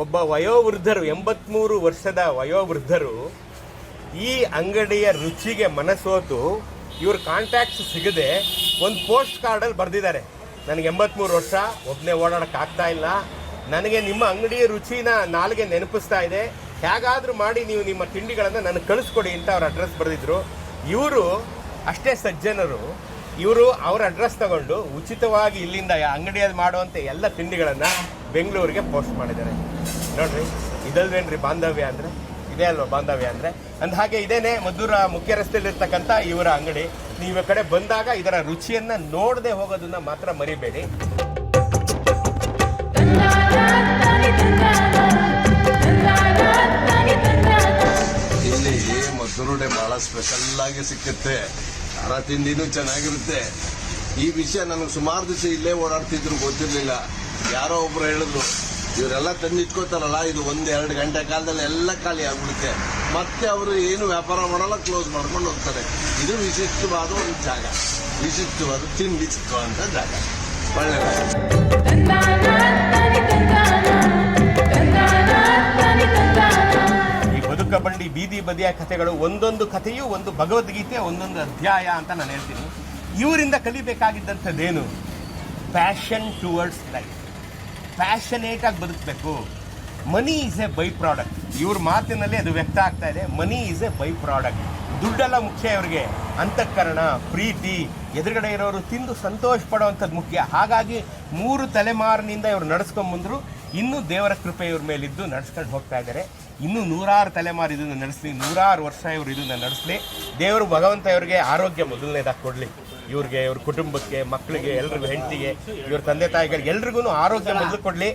ಒಬ್ಬ ವಯೋವೃದ್ಧರು, ಎಂಬತ್ಮೂರು ವರ್ಷದ ವಯೋವೃದ್ಧರು ಈ ಅಂಗಡಿಯ ರುಚಿಗೆ ಮನಸೋತು. ಇವ್ರ ಕಾಂಟ್ಯಾಕ್ಟ್ಸ್ ಸಿಗದೆ ಒಂದು ಪೋಸ್ಟ್ ಕಾರ್ಡಲ್ಲಿ ಬರೆದಿದ್ದಾರೆ. ನನಗೆ ಎಂಬತ್ಮೂರು ವರ್ಷ ಒಬ್ಬನೇ ಓಡಾಡೋಕ್ಕಾಗ್ತಾ ಇಲ್ಲ. ನನಗೆ ನಿಮ್ಮ ಅಂಗಡಿಯ ರುಚಿನ ನಾಲ್ಗೆ ನೆನಪಿಸ್ತಾ ಇದೆ. ಹೇಗಾದರೂ ಮಾಡಿ ನೀವು ನಿಮ್ಮ ತಿಂಡಿಗಳನ್ನು ನನಗೆ ಕಳಿಸ್ಕೊಡಿ ಅಂತ ಅವ್ರ ಅಡ್ರೆಸ್ ಬರೆದಿದ್ರು. ಇವರು ಅಷ್ಟೇ ಸಜ್ಜನರು. ಇವರು ಅವ್ರ ಅಡ್ರೆಸ್ ತಗೊಂಡು ಉಚಿತವಾಗಿ ಇಲ್ಲಿಂದ ಅಂಗಡಿಯಲ್ಲಿ ಮಾಡುವಂಥ ಎಲ್ಲ ತಿಂಡಿಗಳನ್ನು ಬೆಂಗಳೂರಿಗೆ ಪೋಸ್ಟ್ ಮಾಡಿದ್ದಾರೆ. ನೋಡ್ರಿ ಇದಲ್ವೇನ್ರಿ ಬಾಂಧವ್ಯ ಅಂದರೆ? ಇದೇ ಅಲ್ವಾ ಬಾಂಧವ್ಯ ಅಂದರೆ? ಅಂದ ಹಾಗೆ ಇದೇನೆ ಮದ್ದೂರ ಮುಖ್ಯ ರಸ್ತೆಯಲ್ಲಿರ್ತಕ್ಕಂಥ ಇವರ ಅಂಗಡಿ. ನೀವು ಕಡೆ ಬಂದಾಗ ಇದರ ರುಚಿಯನ್ನು ನೋಡದೆ ಹೋಗೋದನ್ನ ಮಾತ್ರ ಮರಿಬೇಡಿ. ಇಲ್ಲಿ ಬಹಳ ಸ್ಪೆಷಲ್ ಆಗಿ ಸಿಕ್ಕುತ್ತೆ. ಖಾರ ತಿಂಡಿನೂ ಚೆನ್ನಾಗಿರುತ್ತೆ. ಈ ವಿಷಯ ನನಗೆ ಸುಮಾರು ದಿವಸ ಇಲ್ಲೇ ಓಡಾಡ್ತಿದ್ರು, ಗೊತ್ತಿರಲಿಲ್ಲ. ಯಾರೋ ಒಬ್ರು ಹೇಳಿದ್ರು ಇವರೆಲ್ಲ ತಂದಿಟ್ಕೋತಾರಲ್ಲ, ಇದು ಒಂದ್ ಎರಡು ಗಂಟೆ ಕಾಲದಲ್ಲಿ ಎಲ್ಲ ಖಾಲಿ ಆಗ್ಬಿಡುತ್ತೆ. ಮತ್ತೆ ಅವರು ಏನು ವ್ಯಾಪಾರ ಮಾಡಲ್ಲ ಕ್ಲೋಸ್ ಮಾಡ್ಕೊಂಡು ಹೋಗ್ತಾರೆ. ಇದು ವಿಶಿಷ್ಟವಾದ ಒಂದು ಜಾಗ. ವಿಶಿಷ್ಟವಾದ ತಿಂಡಿ ಸಿಕ್ಕುವಂತ ಜಾಗ. ಒಳ್ಳೆ ಈ ಬದುಕ ಬಂಡಿ, ಬೀದಿ ಬದಿಯ ಕಥೆಗಳು, ಒಂದೊಂದು ಕಥೆಯೂ ಒಂದು ಭಗವದ್ಗೀತೆ, ಒಂದೊಂದು ಅಧ್ಯಾಯ ಅಂತ ನಾನು ಹೇಳ್ತೀನಿ. ಇವರಿಂದ ಕಲಿಬೇಕಾಗಿದ್ದಂಥದ್ದೇನು? ಪ್ಯಾಷನ್ ಟುವರ್ಡ್ಸ್ ಲೈಫ್ ಪ್ಯಾಷನೇಟ್ ಆಗಿ ಬದುಕಬೇಕು. Money is a by product ಇವ್ರ ಮಾತಿನಲ್ಲಿ ಅದು ವ್ಯಕ್ತ ಆಗ್ತಾ ಇದೆ. Money is a by product ದುಡ್ಡೆಲ್ಲ ಮುಖ್ಯ ಇವರಿಗೆ. ಅಂತಃಕರಣ, ಪ್ರೀತಿ, ಎದುರುಗಡೆ ಇರೋರು ತಿಂದು ಸಂತೋಷ ಪಡುವಂಥದ್ದು ಮುಖ್ಯ. ಹಾಗಾಗಿ ಮೂರು ತಲೆಮಾರಿನಿಂದ ಇವ್ರು ನಡ್ಸ್ಕೊಂಬಂದ್ರು ಇನ್ನೂ ದೇವರ ಕೃಪೆ ಇವ್ರ ಮೇಲಿದ್ದು ನಡ್ಸ್ಕೊಂಡು ಹೋಗ್ತಾ ಇದ್ದಾರೆ ಇನ್ನೂ ನೂರಾರು ತಲೆಮಾರು ಇದನ್ನು ನಡೆಸಲಿ. ನೂರಾರು ವರ್ಷ ಇವರು ಇದನ್ನು ನಡೆಸಲಿ. ದೇವರು ಭಗವಂತ ಇವರಿಗೆ ಆರೋಗ್ಯ ಮೊದಲನೇದಾಗಿ ಕೊಡಲಿ. ಇವ್ರಿಗೆ, ಇವ್ರ ಕುಟುಂಬಕ್ಕೆ ಮಕ್ಕಳಿಗೆ ಎಲ್ರಿಗೂ, ಹೆಂಡತಿಗೆ, ಇವ್ರ ತಂದೆ ತಾಯಿಗಳಿಗೆ ಎಲ್ರಿಗೂ ಆರೋಗ್ಯ ಮೊದಲು ಕೊಡಲಿ,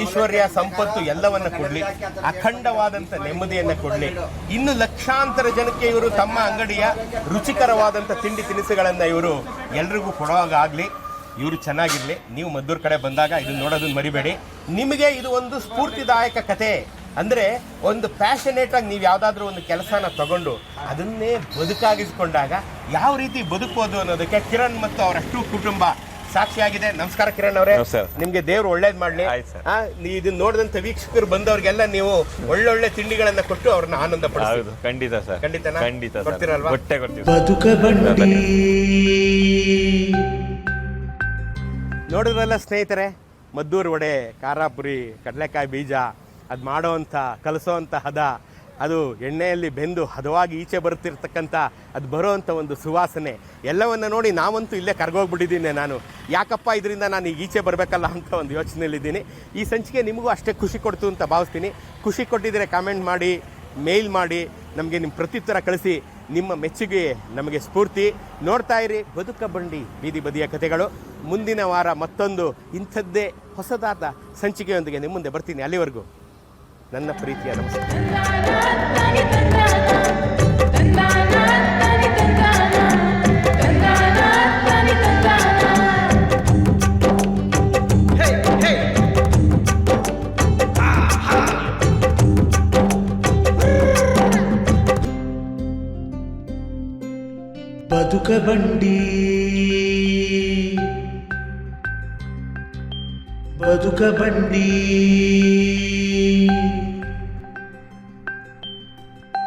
ಐಶ್ವರ್ಯ, ಸಂಪತ್ತು ಎಲ್ಲವನ್ನ ಕೊಡಲಿ ಅಖಂಡವಾದಂಥ ನೆಮ್ಮದಿಯನ್ನು ಕೊಡಲಿ. ಇನ್ನು ಲಕ್ಷಾಂತರ ಜನಕ್ಕೆ ಇವರು ತಮ್ಮ ಅಂಗಡಿಯ ರುಚಿಕರವಾದಂಥ ತಿಂಡಿ ತಿನಿಸುಗಳನ್ನು ಇವರು ಎಲ್ರಿಗೂ ಕೊಡೋವಾಗಲಿ ಇವರು ಚೆನ್ನಾಗಿರಲಿ. ನೀವು ಮದ್ದೂರು ಕಡೆ ಬಂದಾಗ ಇದನ್ನ ನೋಡೋದನ್ನು ಮರಿಬೇಡಿ. ನಿಮಗೆ ಇದು ಒಂದು ಸ್ಫೂರ್ತಿದಾಯಕ ಕತೆ. ಅಂದ್ರೆ ಒಂದು ಪ್ಯಾಷನೇಟ್ ಆಗಿ ನೀವು ಯಾವುದಾದ್ರೂ ಒಂದು ಕೆಲಸನ ತಗೊಂಡು ಅದನ್ನೇ ಬದುಕಾಗಿಸ್ಕೊಂಡಾಗ ಯಾವ ರೀತಿ ಬದುಕಬಹುದು ಅನ್ನೋದಕ್ಕೆ ಕಿರಣ್ ಮತ್ತು ಅವರಷ್ಟು ಕುಟುಂಬ ಸಾಕ್ಷಿಯಾಗಿದೆ. ನಮಸ್ಕಾರ ಕಿರಣ್ ಅವರೇ. ನಿಮ್ಗೆ ದೇವ್ರು ಒಳ್ಳೇದ್ ಮಾಡ್ಲಿ. ಆಯ್ತು ಸರ್. ಆ, ಇದನ್ನ ನೋಡಿದಂತ ವೀಕ್ಷಕರು ಬಂದವ್ರಿಗೆಲ್ಲ ನೀವು ಒಳ್ಳೊಳ್ಳೆ ತಿಂಡಿಗಳನ್ನ ಕೊಟ್ಟು ಅವ್ರನ್ನ ಆನಂದ ಪಡಿಸೋದು ಹೌದು ಖಂಡಿತ ಸರ್. ಖಂಡಿತ ಖಂಡಿತ. ಬಂಡಿ. ನೋಡಿದ್ರಲ್ಲ ಸ್ನೇಹಿತರೆ ಮದ್ದೂರು ವಡೆ ಖಾರಾಪುರಿ ಕಡಲೆಕಾಯಿ ಬೀಜ ಅದು ಮಾಡೋವಂಥ ಕಲಿಸೋವಂಥ ಹದ, ಅದು ಎಣ್ಣೆಯಲ್ಲಿ ಬೆಂದು ಹದವಾಗಿ ಈಚೆ ಬರುತ್ತಿರ್ತಕ್ಕಂಥ, ಅದು ಬರೋವಂಥ ಒಂದು ಸುವಾಸನೆ, ಎಲ್ಲವನ್ನು ನೋಡಿ ನಾವಂತೂ ಇಲ್ಲೇ ಕರ್ಗೋಗ್ಬಿಟ್ಟಿದ್ದೀನಿ ನಾನು. ಯಾಕಪ್ಪ ಇದರಿಂದ ನಾನು ಈಗ ಈಚೆ ಬರಬೇಕಲ್ಲ ಅಂತ ಒಂದು ಯೋಚನೆಯಲ್ಲಿದ್ದೀನಿ. ಈ ಸಂಚಿಕೆ ನಿಮಗೂ ಅಷ್ಟೇ ಖುಷಿ ಕೊಡ್ತು ಅಂತ ಭಾವಿಸ್ತೀನಿ. ಖುಷಿ ಕೊಟ್ಟಿದ್ದರೆ ಕಾಮೆಂಟ್ ಮಾಡಿ, ಮೇಲ್ ಮಾಡಿ, ನಮಗೆ ನಿಮ್ಮ ಪ್ರತ್ಯುತ್ತರ ಕಳಿಸಿ, ನಿಮ್ಮ ಮೆಚ್ಚುಗೆ ನಮಗೆ ಸ್ಫೂರ್ತಿ. ನೋಡ್ತಾ ಇರಿ ಬದುಕ ಬಂಡಿ ಬೀದಿ ಬದಿಯ ಕಥೆಗಳು. ಮುಂದಿನ ವಾರ ಮತ್ತೊಂದು ಇಂಥದ್ದೇ ಹೊಸದಾದ ಸಂಚಿಕೆಯೊಂದಿಗೆ ನಿಮ್ಮ ಮುಂದೆ ಬರ್ತೀನಿ. ಅಲ್ಲಿವರೆಗೂ. ನನ್ನ ಪ್ರೀತಿಯ ನಮಸ್ಕಾರ. ಬದುಕ ಬಂಡಿ ಬದುಕ ಬಂಡಿ